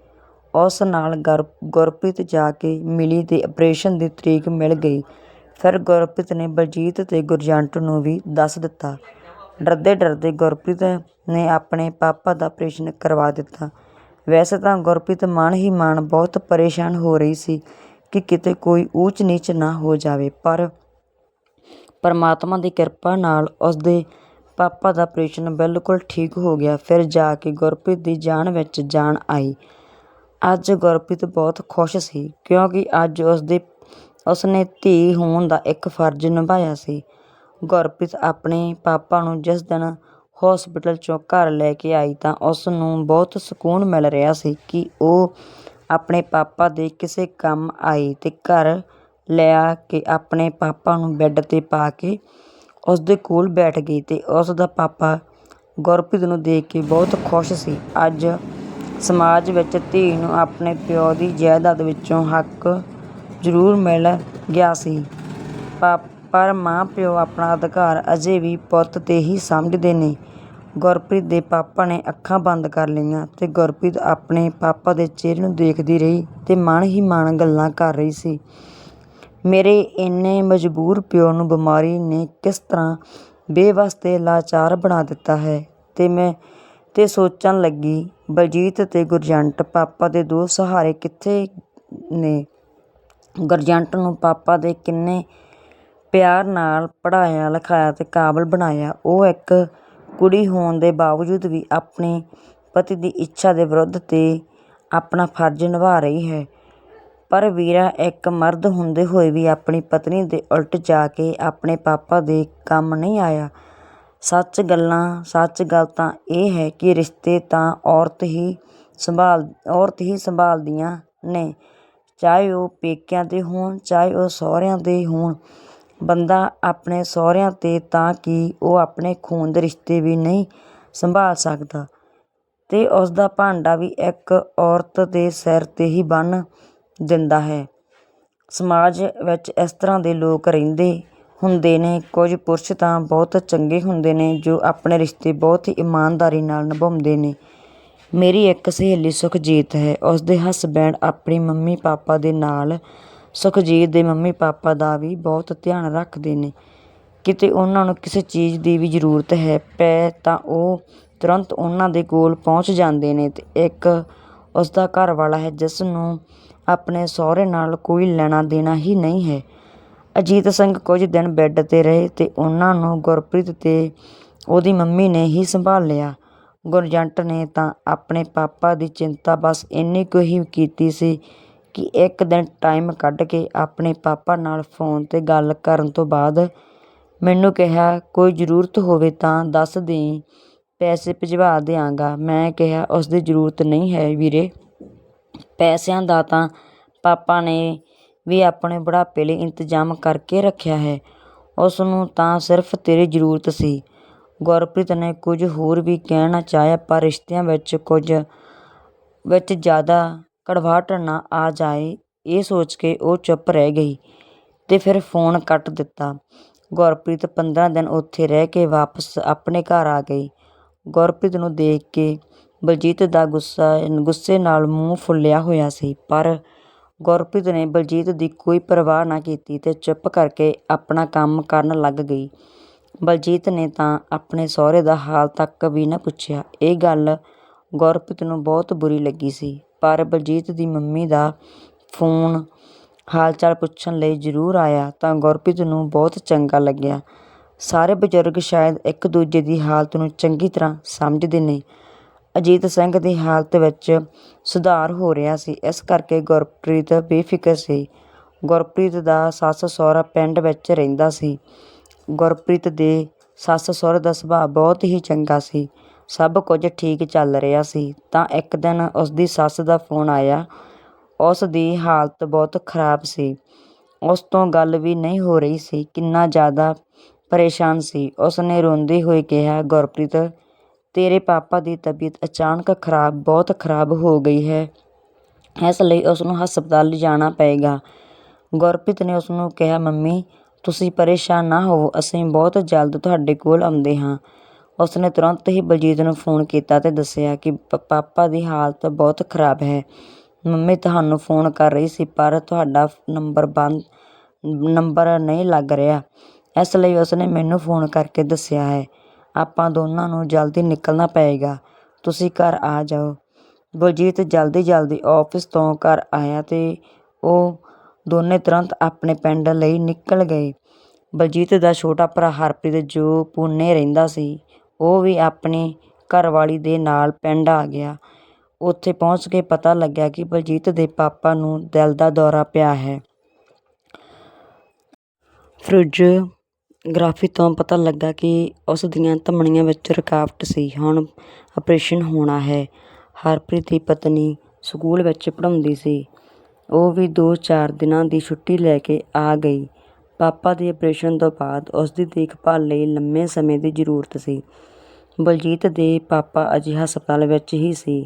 ਉਸ ਨਾਲ ਗੁਰ, ਗੁਰਪ੍ਰੀਤ ਜਾ ਕੇ ਮਿਲੀ ਤੇ ਆਪਰੇਸ਼ਨ ਦੀ ਤਰੀਕ ਮਿਲ ਗਈ। ਫਿਰ ਗੁਰਪ੍ਰੀਤ ਨੇ ਬਲਜੀਤ ਅਤੇ ਗੁਰਜੰਟ ਨੂੰ ਵੀ ਦੱਸ ਦਿੱਤਾ। ਡਰਦੇ ਡਰਦੇ ਗੁਰਪ੍ਰੀਤ ਨੇ ਆਪਣੇ ਪਾਪਾ ਦਾ ਆਪਰੇਸ਼ਨ ਕਰਵਾ ਦਿੱਤਾ। ਵੈਸੇ ਤਾਂ ਗੁਰਪ੍ਰੀਤ ਮਨ ਹੀ ਮਨ ਬਹੁਤ ਪਰੇਸ਼ਾਨ ਹੋ ਰਹੀ ਸੀ ਕਿ ਕਿਤੇ ਕੋਈ ਊਚ ਨੀਚ ਨਾ ਹੋ ਜਾਵੇ, ਪਰ ਪਰਮਾਤਮਾ ਦੀ ਕਿਰਪਾ ਨਾਲ ਉਸਦੇ ਪਾਪਾ ਦਾ ਆਪਰੇਸ਼ਨ ਬਿਲਕੁਲ ਠੀਕ ਹੋ ਗਿਆ। ਫਿਰ ਜਾ ਕੇ ਗੁਰਪ੍ਰੀਤ ਦੀ ਜਾਨ ਵਿੱਚ ਜਾਨ ਆਈ। ਅੱਜ ਗੁਰਪ੍ਰੀਤ ਬਹੁਤ ਖੁਸ਼ ਸੀ, ਕਿਉਂਕਿ ਅੱਜ ਉਸਦੇ, ਉਸਨੇ ਧੀ ਹੋਣ ਦਾ ਇੱਕ ਫਰਜ਼ ਨਿਭਾਇਆ ਸੀ। ਗੁਰਪ੍ਰੀਤ ਆਪਣੇ ਪਾਪਾ ਨੂੰ ਜਿਸ ਦਿਨ ਹਸਪੀਟਲ ਚੋਂ ਘਰ ਲੈ ਕੇ ਆਈ ਤਾਂ ਉਸਨੂੰ ਬਹੁਤ ਸਕੂਨ ਮਿਲ ਰਿਹਾ ਸੀ ਕਿ ਉਹ ਆਪਣੇ ਪਾਪਾ ਦੇ ਕਿਸੇ ਕੰਮ ਆਈ ਤੇ ਘਰ ਲਿਆ ਕੇ ਆਪਣੇ ਪਾਪਾ ਨੂੰ ਬੈੱਡ ਤੇ ਪਾ ਕੇ ਉਸ ਦੇ ਕੋਲ ਬੈਠ ਗਈ ਅਤੇ ਉਸ ਦਾ ਪਾਪਾ ਗੁਰਪ੍ਰੀਤ ਨੂੰ ਦੇਖ ਕੇ ਬਹੁਤ ਖੁਸ਼ ਸੀ। ਅੱਜ ਸਮਾਜ ਵਿੱਚ ਧੀ ਨੂੰ ਆਪਣੇ ਪਿਓ ਦੀ ਜਾਇਦਾਦ ਵਿੱਚੋਂ ਹੱਕ ਜ਼ਰੂਰ ਮਿਲ ਗਿਆ ਸੀ। ਪਾ ਪਰ ਮਾਂ ਪਿਓ ਆਪਣਾ ਅਧਿਕਾਰ ਅਜੇ ਵੀ ਪੁੱਤ 'ਤੇ ਹੀ ਸਮਝਦੇ ਨੇ। ਗੁਰਪ੍ਰੀਤ ਦੇ ਪਾਪਾ ਨੇ ਅੱਖਾਂ ਬੰਦ ਕਰ ਲਈਆਂ ਅਤੇ ਗੁਰਪ੍ਰੀਤ ਆਪਣੇ ਪਾਪਾ ਦੇ ਚਿਹਰੇ ਨੂੰ ਦੇਖਦੀ ਰਹੀ ਅਤੇ ਮਨ ਹੀ ਮਨ ਗੱਲਾਂ ਕਰ ਰਹੀ ਸੀ। ਮੇਰੇ ਇੰਨੇ ਮਜਬੂਰ ਪਿਓ ਨੂੰ ਬਿਮਾਰੀ ਨੇ ਕਿਸ ਤਰ੍ਹਾਂ ਬੇਵਸ ਤੇ ਲਾਚਾਰ ਬਣਾ ਦਿੱਤਾ ਹੈ ਤੇ ਮੈਂ ਤੇ ਸੋਚਣ ਲੱਗੀ, ਬਲਜੀਤ ਤੇ ਗੁਰਜੰਟ ਪਾਪਾ ਦੇ ਦੋ ਸਹਾਰੇ ਕਿੱਥੇ ਨੇ? ਗੁਰਜੰਟ ਨੂੰ ਪਾਪਾ ਦੇ ਕਿੰਨੇ ਪਿਆਰ ਨਾਲ ਪੜ੍ਹਾਇਆ, ਲਿਖਾਇਆ ਤੇ ਕਾਬਲ ਬਣਾਇਆ। ਉਹ ਇੱਕ ਕੁੜੀ ਹੋਣ ਦੇ ਬਾਵਜੂਦ ਵੀ ਆਪਣੇ ਪਤੀ ਦੀ ਇੱਛਾ ਦੇ ਵਿਰੁੱਧ ਤੇ ਆਪਣਾ ਫਰਜ਼ ਨਿਭਾ ਰਹੀ ਹੈ। ਪਰ ਵੀਰਾ ਇੱਕ ਮਰਦ ਹੁੰਦੇ ਹੋਏ ਵੀ ਆਪਣੀ ਪਤਨੀ ਦੇ ਉਲਟ ਜਾ ਕੇ ਆਪਣੇ ਪਾਪਾ ਦੇ ਕੰਮ ਨਹੀਂ ਆਇਆ। ਸੱਚ ਗੱਲਾਂ, ਸੱਚ ਗੱਲ ਤਾਂ ਇਹ ਹੈ ਕਿ ਰਿਸ਼ਤੇ ਤਾਂ ਔਰਤ ਹੀ ਸੰਭਾਲ, ਔਰਤ ਹੀ ਸੰਭਾਲਦੀਆਂ ਨੇ। ਚਾਹੇ ਉਹ ਪੇਕਿਆਂ ਦੇ ਹੋਣ, ਚਾਹੇ ਉਹ ਸਹੁਰਿਆਂ ਦੇ ਹੋਣ। ਬੰਦਾ ਆਪਣੇ ਸਹੁਰਿਆਂ ਤੇ ਤਾਂ ਕਿ ਉਹ ਆਪਣੇ ਖੂਨ ਦੇ ਰਿਸ਼ਤੇ ਵੀ ਨਹੀਂ ਸੰਭਾਲ ਸਕਦਾ। ਤੇ ਉਸਦਾ ਭਾਂਡਾ ਵੀ ਇੱਕ ਔਰਤ ਦੇ ਸਿਰ ਤੇ ਹੀ ਬੰਨ ਦਿੰਦਾ ਹੈ। ਸਮਾਜ ਵਿੱਚ ਇਸ ਤਰ੍ਹਾਂ ਦੇ ਲੋਕ ਰਹਿੰਦੇ ਹੁੰਦੇ ਨੇ, ਕੁਝ ਪੁਰਸ਼ ਤਾਂ ਬਹੁਤ ਚੰਗੇ ਹੁੰਦੇ ਨੇ ਜੋ ਆਪਣੇ ਰਿਸ਼ਤੇ ਬਹੁਤ ਹੀ ਇਮਾਨਦਾਰੀ ਨਾਲ ਨਿਭਾਉਂਦੇ ਨੇ। ਮੇਰੀ ਇੱਕ ਸਹੇਲੀ ਸੁਖਜੀਤ ਹੈ। ਉਸ ਦੇ ਹਸਬੈਂਡ ਆਪਣੀ ਮੰਮੀ ਪਾਪਾ ਦੇ ਨਾਲ, ਸੁਖਜੀਤ ਦੇ ਮੰਮੀ ਪਾਪਾ ਦਾ ਵੀ ਬਹੁਤ ਧਿਆਨ ਰੱਖਦੇ ਨੇ। ਕਿਤੇ ਉਹਨਾਂ ਨੂੰ ਕਿਸੇ ਚੀਜ਼ ਦੀ ਵੀ ਜ਼ਰੂਰਤ ਹੈ ਪਏ ਤਾਂ ਉਹ ਤੁਰੰਤ ਉਹਨਾਂ ਦੇ ਕੋਲ ਪਹੁੰਚ ਜਾਂਦੇ ਨੇ ਅਤੇ ਇੱਕ ਉਸ ਦਾ ਘਰ ਵਾਲਾ ਹੈ ਜਿਸ ਨੂੰ ਆਪਣੇ ਸਹੁਰੇ ਨਾਲ ਕੋਈ ਲੈਣਾ ਦੇਣਾ ਹੀ ਨਹੀਂ ਹੈ। ਅਜੀਤ ਸਿੰਘ ਕੁਝ ਦਿਨ ਬੈੱਡ ਤੇ ਰਹੇ ਤੇ ਉਹਨਾਂ ਨੂੰ ਗੁਰਪ੍ਰੀਤ ਤੇ ਉਹਦੀ ਮੰਮੀ ਨੇ ਹੀ ਸੰਭਾਲ ਲਿਆ ਗੁਰਜੰਟ ਨੇ ਤਾਂ ਆਪਣੇ ਪਾਪਾ ਦੀ ਚਿੰਤਾ ਬਸ ਇੰਨੀ ਕੁ ਹੀ ਕੀਤੀ ਸੀ ਕਿ ਇੱਕ ਦਿਨ ਟਾਈਮ ਕੱਢ ਕੇ ਆਪਣੇ ਪਾਪਾ ਨਾਲ ਫੋਨ ਤੇ ਗੱਲ ਕਰਨ ਤੋਂ ਬਾਅਦ ਮੈਨੂੰ ਕਿਹਾ, ਕੋਈ ਜ਼ਰੂਰਤ ਹੋਵੇ ਤਾਂ ਦੱਸ ਦੇਈਂ, ਪੈਸੇ ਭਿਜਵਾ ਦਿਆਂਗਾ। ਮੈਂ ਕਿਹਾ ਉਸ ਦੀ ਜ਼ਰੂਰਤ ਨਹੀਂ ਹੈ ਵੀਰੇ। ਪੈਸਿਆਂ ਦਾ ਤਾਂ ਪਾਪਾ ਨੇ ਵੀ ਆਪਣੇ ਬੁਢਾਪੇ ਲਈ ਇੰਤਜ਼ਾਮ ਕਰਕੇ ਰੱਖਿਆ ਹੈ। ਉਸ ਨੂੰ ਤਾਂ ਸਿਰਫ ਤੇਰੀ ਜ਼ਰੂਰਤ ਸੀ। ਗੁਰਪ੍ਰੀਤ ਨੇ ਕੁਝ ਹੋਰ ਵੀ ਕਹਿਣਾ ਚਾਹਿਆ, ਪਰ ਰਿਸ਼ਤਿਆਂ ਵਿੱਚ ਕੁਝ, ਵਿੱਚ ਜ਼ਿਆਦਾ ਕੜਵਾਹਟ ਨਾ ਆ ਜਾਏ, ਇਹ ਸੋਚ ਕੇ ਉਹ ਚੁੱਪ ਰਹਿ ਗਈ ਤੇ ਫਿਰ ਫੋਨ ਕੱਟ ਦਿੱਤਾ। ਗੁਰਪ੍ਰੀਤ 15 ਦਿਨ ਉੱਥੇ ਰਹਿ ਕੇ ਵਾਪਸ ਆਪਣੇ ਘਰ ਆ ਗਈ। ਗੁਰਪ੍ਰੀਤ ਨੂੰ ਦੇਖ ਕੇ ਬਲਜੀਤ ਦਾ ਗੁੱਸਾ, ਗੁੱਸੇ ਨਾਲ ਮੂੰਹ ਫੁੱਲਿਆ ਹੋਇਆ ਸੀ, ਪਰ ਗੁਰਪ੍ਰੀਤ ਨੇ ਬਲਜੀਤ ਦੀ ਕੋਈ ਪਰਵਾਹ ਨਾ ਕੀਤੀ ਤੇ ਚੁੱਪ ਕਰਕੇ ਆਪਣਾ ਕੰਮ ਕਰਨ ਲੱਗ ਗਈ। ਬਲਜੀਤ ਨੇ ਤਾਂ ਆਪਣੇ ਸਹੁਰੇ ਦਾ ਹਾਲ ਤੱਕ ਵੀ ਨਾ ਪੁੱਛਿਆ। ਇਹ ਗੱਲ ਗੁਰਪ੍ਰੀਤ ਨੂੰ ਬਹੁਤ ਬੁਰੀ ਲੱਗੀ ਸੀ, ਪਰ ਬਲਜੀਤ ਦੀ ਮੰਮੀ ਦਾ ਫੋਨ ਹਾਲ ਚਾਲ ਪੁੱਛਣ ਲਈ ਜ਼ਰੂਰ ਆਇਆ ਤਾਂ ਗੁਰਪ੍ਰੀਤ ਨੂੰ ਬਹੁਤ ਚੰਗਾ ਲੱਗਿਆ। ਸਾਰੇ ਬਜ਼ੁਰਗ ਸ਼ਾਇਦ ਇੱਕ ਦੂਜੇ ਦੀ ਹਾਲਤ ਨੂੰ ਚੰਗੀ ਤਰ੍ਹਾਂ ਸਮਝਦੇ ਨੇ। ਅਜੀਤ ਸਿੰਘ ਦੀ ਹਾਲਤ ਵਿੱਚ ਸੁਧਾਰ ਹੋ ਰਿਹਾ ਸੀ। ਇਸ ਕਰਕੇ ਗੁਰਪ੍ਰੀਤ ਬੇਫਿਕਰ ਸੀ। ਗੁਰਪ੍ਰੀਤ ਦਾ ਸੱਸ ਸਹੁਰਾ ਪਿੰਡ ਵਿੱਚ ਰਹਿੰਦਾ ਸੀ। ਗੁਰਪ੍ਰੀਤ ਦੇ ਸੱਸ ਸਹੁਰੇ ਦਾ ਸੁਭਾਅ ਬਹੁਤ ਹੀ ਚੰਗਾ ਸੀ। ਸਭ ਕੁਝ ਠੀਕ ਚੱਲ ਰਿਹਾ ਸੀ। ਤਾਂ ਇੱਕ ਦਿਨ ਉਸਦੀ ਸੱਸ ਦਾ ਫੋਨ ਆਇਆ। ਉਸ ਦੀ ਹਾਲਤ ਬਹੁਤ ਖਰਾਬ ਸੀ। ਉਸ ਤੋਂ ਗੱਲ ਵੀ ਨਹੀਂ ਹੋ ਰਹੀ ਸੀ। ਕਿੰਨਾ ਜ਼ਿਆਦਾ ਪਰੇਸ਼ਾਨ ਸੀ। ਉਸ ਨੇ ਰੋਂਦੇ ਹੋਈ ਕਿਹਾ, ਗੁਰਪ੍ਰੀਤ ਤੇਰੇ ਪਾਪਾ ਦੀ ਤਬੀਅਤ ਅਚਾਨਕ ਖਰਾਬ, ਬਹੁਤ ਖਰਾਬ ਹੋ ਗਈ ਹੈ। ਇਸ ਲਈ ਉਸ ਨੂੰ ਹਸਪਤਾਲ ਲਿਜਾਣਾ ਪਏਗਾ। ਗੁਰਪ੍ਰੀਤ ਨੇ ਉਸ ਨੂੰ ਕਿਹਾ, ਮੰਮੀ, ਤੁਸੀਂ ਪਰੇਸ਼ਾਨ ਨਾ ਹੋਵੋ, ਅਸੀਂ ਬਹੁਤ ਜਲਦ ਤੁਹਾਡੇ ਕੋਲ ਆਉਂਦੇ ਹਾਂ। ਉਸਨੇ ਤੁਰੰਤ ਹੀ ਬਲਜੀਤ ਨੂੰ ਫੋਨ ਕੀਤਾ ਤੇ ਦੱਸਿਆ ਕਿ ਪ- ਪਾਪਾ ਦੀ ਹਾਲਤ ਬਹੁਤ ਖਰਾਬ ਹੈ। ਮੰਮੀ ਤੁਹਾਨੂੰ ਫੋਨ ਕਰ ਰਹੀ ਸੀ, ਪਰ ਤੁਹਾਡਾ ਨੰਬਰ ਬੰਦ, ਨੰਬਰ ਨਹੀਂ ਲੱਗ ਰਿਹਾ। ਇਸ ਲਈ ਉਸਨੇ ਮੈਨੂੰ ਫੋਨ ਕਰਕੇ ਦੱਸਿਆ ਹੈ। ਆਪਾਂ ਦੋਨਾਂ ਨੂੰ ਜਲਦੀ ਨਿਕਲਣਾ ਪਏਗਾ। ਤੁਸੀਂ ਘਰ ਆ ਜਾਓ। ਬਲਜੀਤ ਜਲਦੀ ਜਲਦੀ ਆਫਿਸ ਤੋਂ ਘਰ ਆਇਆ ਤੇ ਉਹ ਦੋਨੇ ਤੁਰੰਤ ਆਪਣੇ ਪਿੰਡ ਲਈ ਨਿਕਲ ਗਏ। ਬਲਜੀਤ ਦਾ ਛੋਟਾ ਭਰਾ ਹਰਪ੍ਰੀਤ, ਜੋ ਪੂਨੇ ਰਹਿੰਦਾ ਸੀ, ਉਹ ਵੀ ਆਪਣੀ ਘਰਵਾਲੀ ਦੇ ਨਾਲ ਪਿੰਡ ਆ ਗਿਆ। ਉੱਥੇ ਪਹੁੰਚ ਕੇ ਪਤਾ ਲੱਗਿਆ ਕਿ ਬਲਜੀਤ ਦੇ ਪਾਪਾ ਨੂੰ ਦਿਲ ਦਾ ਦੌਰਾ ਪਿਆ ਹੈ। ਫਰਿੱਜ ਗ੍ਰਾਫੀ ਤੋਂ ਪਤਾ ਲੱਗਾ ਕਿ ਉਸ ਦੀਆਂ ਧਮਨੀਆਂ ਵਿੱਚ ਰੁਕਾਵਟ ਸੀ। ਹੁਣ ਆਪਰੇਸ਼ਨ ਹੋਣਾ ਹੈ। ਹਰਪ੍ਰੀਤ ਦੀ ਪਤਨੀ ਸਕੂਲ ਵਿੱਚ ਪੜ੍ਹਾਉਂਦੀ ਸੀ। ਉਹ ਵੀ 2-4 ਦਿਨਾਂ ਦੀ ਛੁੱਟੀ ਲੈ ਕੇ ਆ ਗਈ। ਪਾਪਾ ਦੇ ਆਪਰੇਸ਼ਨ ਤੋਂ ਬਾਅਦ ਉਸ ਦੀ ਦੇਖਭਾਲ ਲਈ ਲੰਮੇ ਸਮੇਂ ਦੀ ਜ਼ਰੂਰਤ ਸੀ। ਬਲਜੀਤ ਦੇ ਪਾਪਾ ਅਜੇ ਹਸਪਤਾਲ ਵਿੱਚ ਹੀ ਸੀ।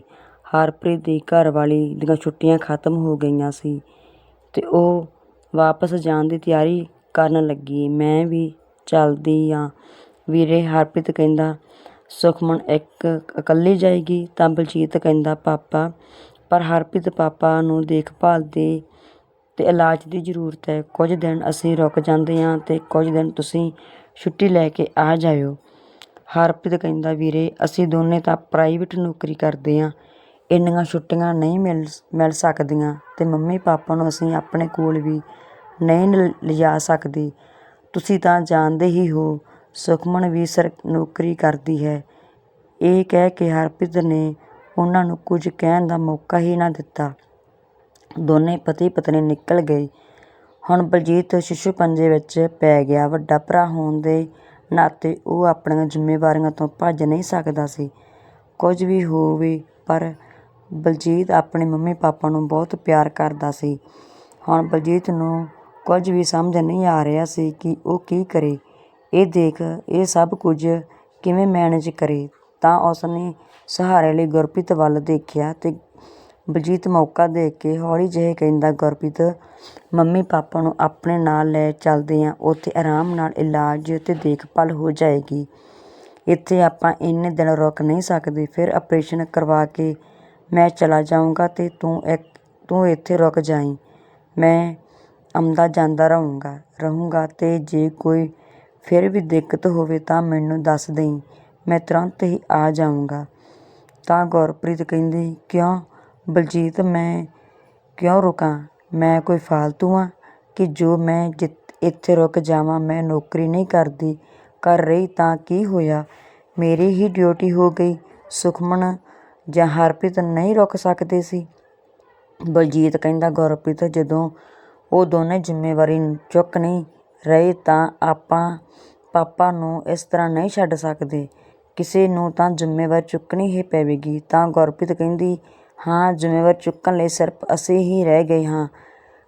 ਹਰਪ੍ਰੀਤ ਦੀ ਘਰਵਾਲੀ ਦੀਆਂ ਛੁੱਟੀਆਂ ਖਤਮ ਹੋ ਗਈਆਂ ਸੀ ਅਤੇ ਉਹ ਵਾਪਸ ਜਾਣ ਦੀ ਤਿਆਰੀ ਕਰਨ ਲੱਗੀ। ਮੈਂ ਵੀ ਚੱਲਦੀ ਆ। ਵੀਰੇ ਹਰਪ੍ਰੀਤ ਕਹਿੰਦਾ, ਸੁਖਮਨ ਇੱਕ ਇਕੱਲੀ ਜਾਏਗੀ? ਤਾਂ ਬਲਜੀਤ ਕਹਿੰਦਾ, ਪਾਪਾ। ਪਰ ਹਰਪ੍ਰੀਤ ਪਾਪਾ ਨੂੰ ਦੇਖਭਾਲ ਦੇ ਤੇ ਇਲਾਜ ਦੀ ਜ਼ਰੂਰਤ ਹੈ। ਕੁਝ ਦਿਨ ਅਸੀਂ ਰੁਕ ਜਾਂਦੇ ਹਾਂ ਤੇ ਕੁਝ ਦਿਨ ਤੁਸੀਂ ਛੁੱਟੀ ਲੈ ਕੇ ਆ ਜਾਇਓ। ਹਰਪ੍ਰੀਤ ਕਹਿੰਦਾ, ਵੀਰੇ, ਅਸੀਂ ਦੋਨੇ ਤਾਂ ਪ੍ਰਾਈਵੇਟ ਨੌਕਰੀ ਕਰਦੇ ਹਾਂ। ਇੰਨੀਆਂ ਛੁੱਟੀਆਂ ਨਹੀਂ ਮਿਲ ਮਿਲ ਸਕਦੀਆਂ ਤੇ ਮੰਮੀ ਪਾਪਾ ਨੂੰ ਅਸੀਂ ਆਪਣੇ ਕੋਲ ਵੀ ਨਹੀਂ ਲ- ਲਿਜਾ ਸਕਦੇ। ਤੁਸੀਂ ਤਾਂ ਜਾਣਦੇ ਹੀ ਹੋ, ਸੁਖਮਨ ਵੀ ਸਰ ਨੌਕਰੀ ਕਰਦੀ ਹੈ। ਇਹ ਕਹਿ ਕੇ ਹਰਪ੍ਰੀਤ ਨੇ ਉਹਨਾਂ ਨੂੰ ਕੁਝ ਕਹਿਣ ਦਾ ਮੌਕਾ ਹੀ ਨਾ ਦਿੱਤਾ। ਦੋਨੇ ਪਤੀ ਪਤਨੀ ਨਿਕਲ ਗਏ। ਹੁਣ ਬਲਜੀਤ ਸ਼ਿਸ਼ੂ ਪੰਜੇ ਵਿੱਚ ਪੈ ਗਿਆ। ਵੱਡਾ ਭਰਾ ਹੋਣ ਦੇ ਨਾਤੇ ਉਹ ਆਪਣੀਆਂ ਜ਼ਿੰਮੇਵਾਰੀਆਂ ਤੋਂ ਭੱਜ ਨਹੀਂ ਸਕਦਾ ਸੀ। ਕੁਝ ਵੀ ਹੋਵੇ, ਪਰ ਬਲਜੀਤ ਆਪਣੇ ਮੰਮੀ ਪਾਪਾ ਨੂੰ ਬਹੁਤ ਪਿਆਰ ਕਰਦਾ ਸੀ। ਹੁਣ ਬਲਜੀਤ ਨੂੰ ਕੁਝ ਵੀ ਸਮਝ ਨਹੀਂ ਆ ਰਿਹਾ ਸੀ ਕਿ ਉਹ ਕੀ ਕਰੇ। ਇਹ ਦੇਖ, ਇਹ ਸਭ ਕੁਝ ਕਿਵੇਂ ਮੈਨੇਜ ਕਰੇ, ਤਾਂ ਉਸਨੇ ਸਹਾਰੇ ਲਈ ਗੁਰਪ੍ਰੀਤ ਵੱਲ ਦੇਖਿਆ ਤੇ ਬਲਜੀਤ ਮੌਕਾ ਦੇਖ ਕੇ ਹੌਲੀ ਜਿਹੇ ਕਹਿੰਦਾ, ਗੁਰਪ੍ਰੀਤ, ਮੰਮੀ ਪਾਪਾ ਨੂੰ ਆਪਣੇ ਨਾਲ ਲੈ ਚੱਲਦੇ ਹਾਂ ਉੱਥੇ ਆਰਾਮ ਨਾਲ ਇਲਾਜ ਤੇ ਦੇਖਭਾਲ ਹੋ ਜਾਏਗੀ। ਇੱਥੇ ਆਪਾਂ ਇੰਨੇ ਦਿਨ ਰੁਕ ਨਹੀਂ ਸਕਦੇ। ਫਿਰ ਆਪਰੇਸ਼ਨ ਕਰਵਾ ਕੇ ਮੈਂ ਚਲਾ ਜਾਊਂਗਾ ਤੇ ਤੂੰ ਇੱਕ, ਤੂੰ ਇੱਥੇ ਰੁਕ ਜਾਈਂ। ਮੈਂ ਆਉਂਦਾ ਜਾਂਦਾ ਰਹੂੰਗਾ ਰਹੂੰਗਾ ਅਤੇ ਜੇ ਕੋਈ ਫਿਰ ਵੀ ਦਿੱਕਤ ਹੋਵੇ ਤਾਂ ਮੈਨੂੰ ਦੱਸ ਦੇਈਂ, ਮੈਂ ਤੁਰੰਤ ਹੀ ਆ ਜਾਊਂਗਾ। ਤਾਂ ਗੁਰਪ੍ਰੀਤ ਕਹਿੰਦੀ, ਕਿਉਂ ਬਲਜੀਤ, ਮੈਂ ਕਿਉਂ ਰੁਕਾਂ? ਮੈਂ ਕੋਈ ਫਾਲਤੂ ਹਾਂ ਕਿ ਜੋ ਮੈਂ ਜਿੱਤ- ਇੱਥੇ ਰੁਕ ਜਾਵਾਂ, ਮੈਂ ਨੌਕਰੀ ਨਹੀਂ ਕਰਦੀ, ਕਰ ਰਹੀ ਤਾਂ ਕੀ ਹੋਇਆ? ਮੇਰੀ ਹੀ ਡਿਊਟੀ ਹੋ ਗਈ, ਸੁਖਮਨ ਜਾਂ ਹਰਪ੍ਰੀਤ ਨਹੀਂ ਰੁਕ ਸਕਦੇ ਸੀ? ਬਲਜੀਤ ਕਹਿੰਦਾ, ਗੁਰਪ੍ਰੀਤ, ਜਦੋਂ ਉਹ ਦੋਨੇ ਜ਼ਿੰਮੇਵਾਰੀ ਚੁੱਕ ਨਹੀਂ ਰਹੇ ਤਾਂ ਆਪਾਂ ਪਾਪਾ ਨੂੰ ਇਸ ਤਰ੍ਹਾਂ ਨਹੀਂ ਛੱਡ ਸਕਦੇ। ਕਿਸੇ ਨੂੰ ਤਾਂ ਜ਼ਿੰਮੇਵਾਰੀ ਚੁੱਕਣੀ ਹੀ ਪਵੇਗੀ। ਤਾਂ ਗੁਰਪ੍ਰੀਤ ਕਹਿੰਦੀ, ਹਾਂ, ਜ਼ਿੰਮੇਵਾਰੀ ਚੁੱਕਣ ਲਈ ਸਿਰਫ ਅਸੀਂ ਹੀ ਰਹਿ ਗਏ ਹਾਂ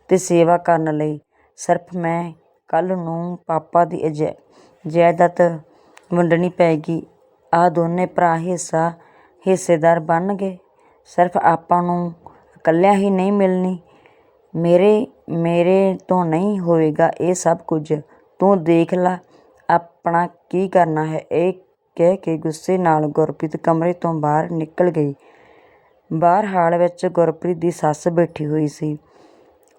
ਤੇ ਸੇਵਾ ਕਰਨ ਲਈ। ਸਿਰਫ ਮੈਂ, ਕੱਲ੍ਹ ਨੂੰ ਪਾਪਾ ਦੀ ਅਜੈ- ਜਾਇਦਾਦ ਵੰਡਣੀ ਪਏਗੀ ਆਹ ਦੋਨੇ ਭਰਾ ਹਿੱਸਾ, ਹਿੱਸੇਦਾਰ ਬਣਨਗੇ। ਸਿਰਫ ਆਪਾਂ ਨੂੰ ਇਕੱਲਿਆਂ ਹੀ ਨਹੀਂ ਮਿਲਣੀ। ਮੇਰੇ ਮੇਰੇ ਤੋਂ ਨਹੀਂ ਹੋਵੇਗਾ ਇਹ ਸਭ ਕੁਝ। ਤੂੰ ਦੇਖ ਲੈ, ਆਪਣਾ ਕੀ ਕਰਨਾ ਹੈ। ਇਹ ਕਹਿ ਕੇ ਗੁੱਸੇ ਨਾਲ ਗੁਰਪ੍ਰੀਤ ਕਮਰੇ ਤੋਂ ਬਾਹਰ ਨਿਕਲ ਗਈ। ਬਾਹਰ ਹਾਲ ਵਿੱਚ ਗੁਰਪ੍ਰੀਤ ਦੀ ਸੱਸ ਬੈਠੀ ਹੋਈ ਸੀ।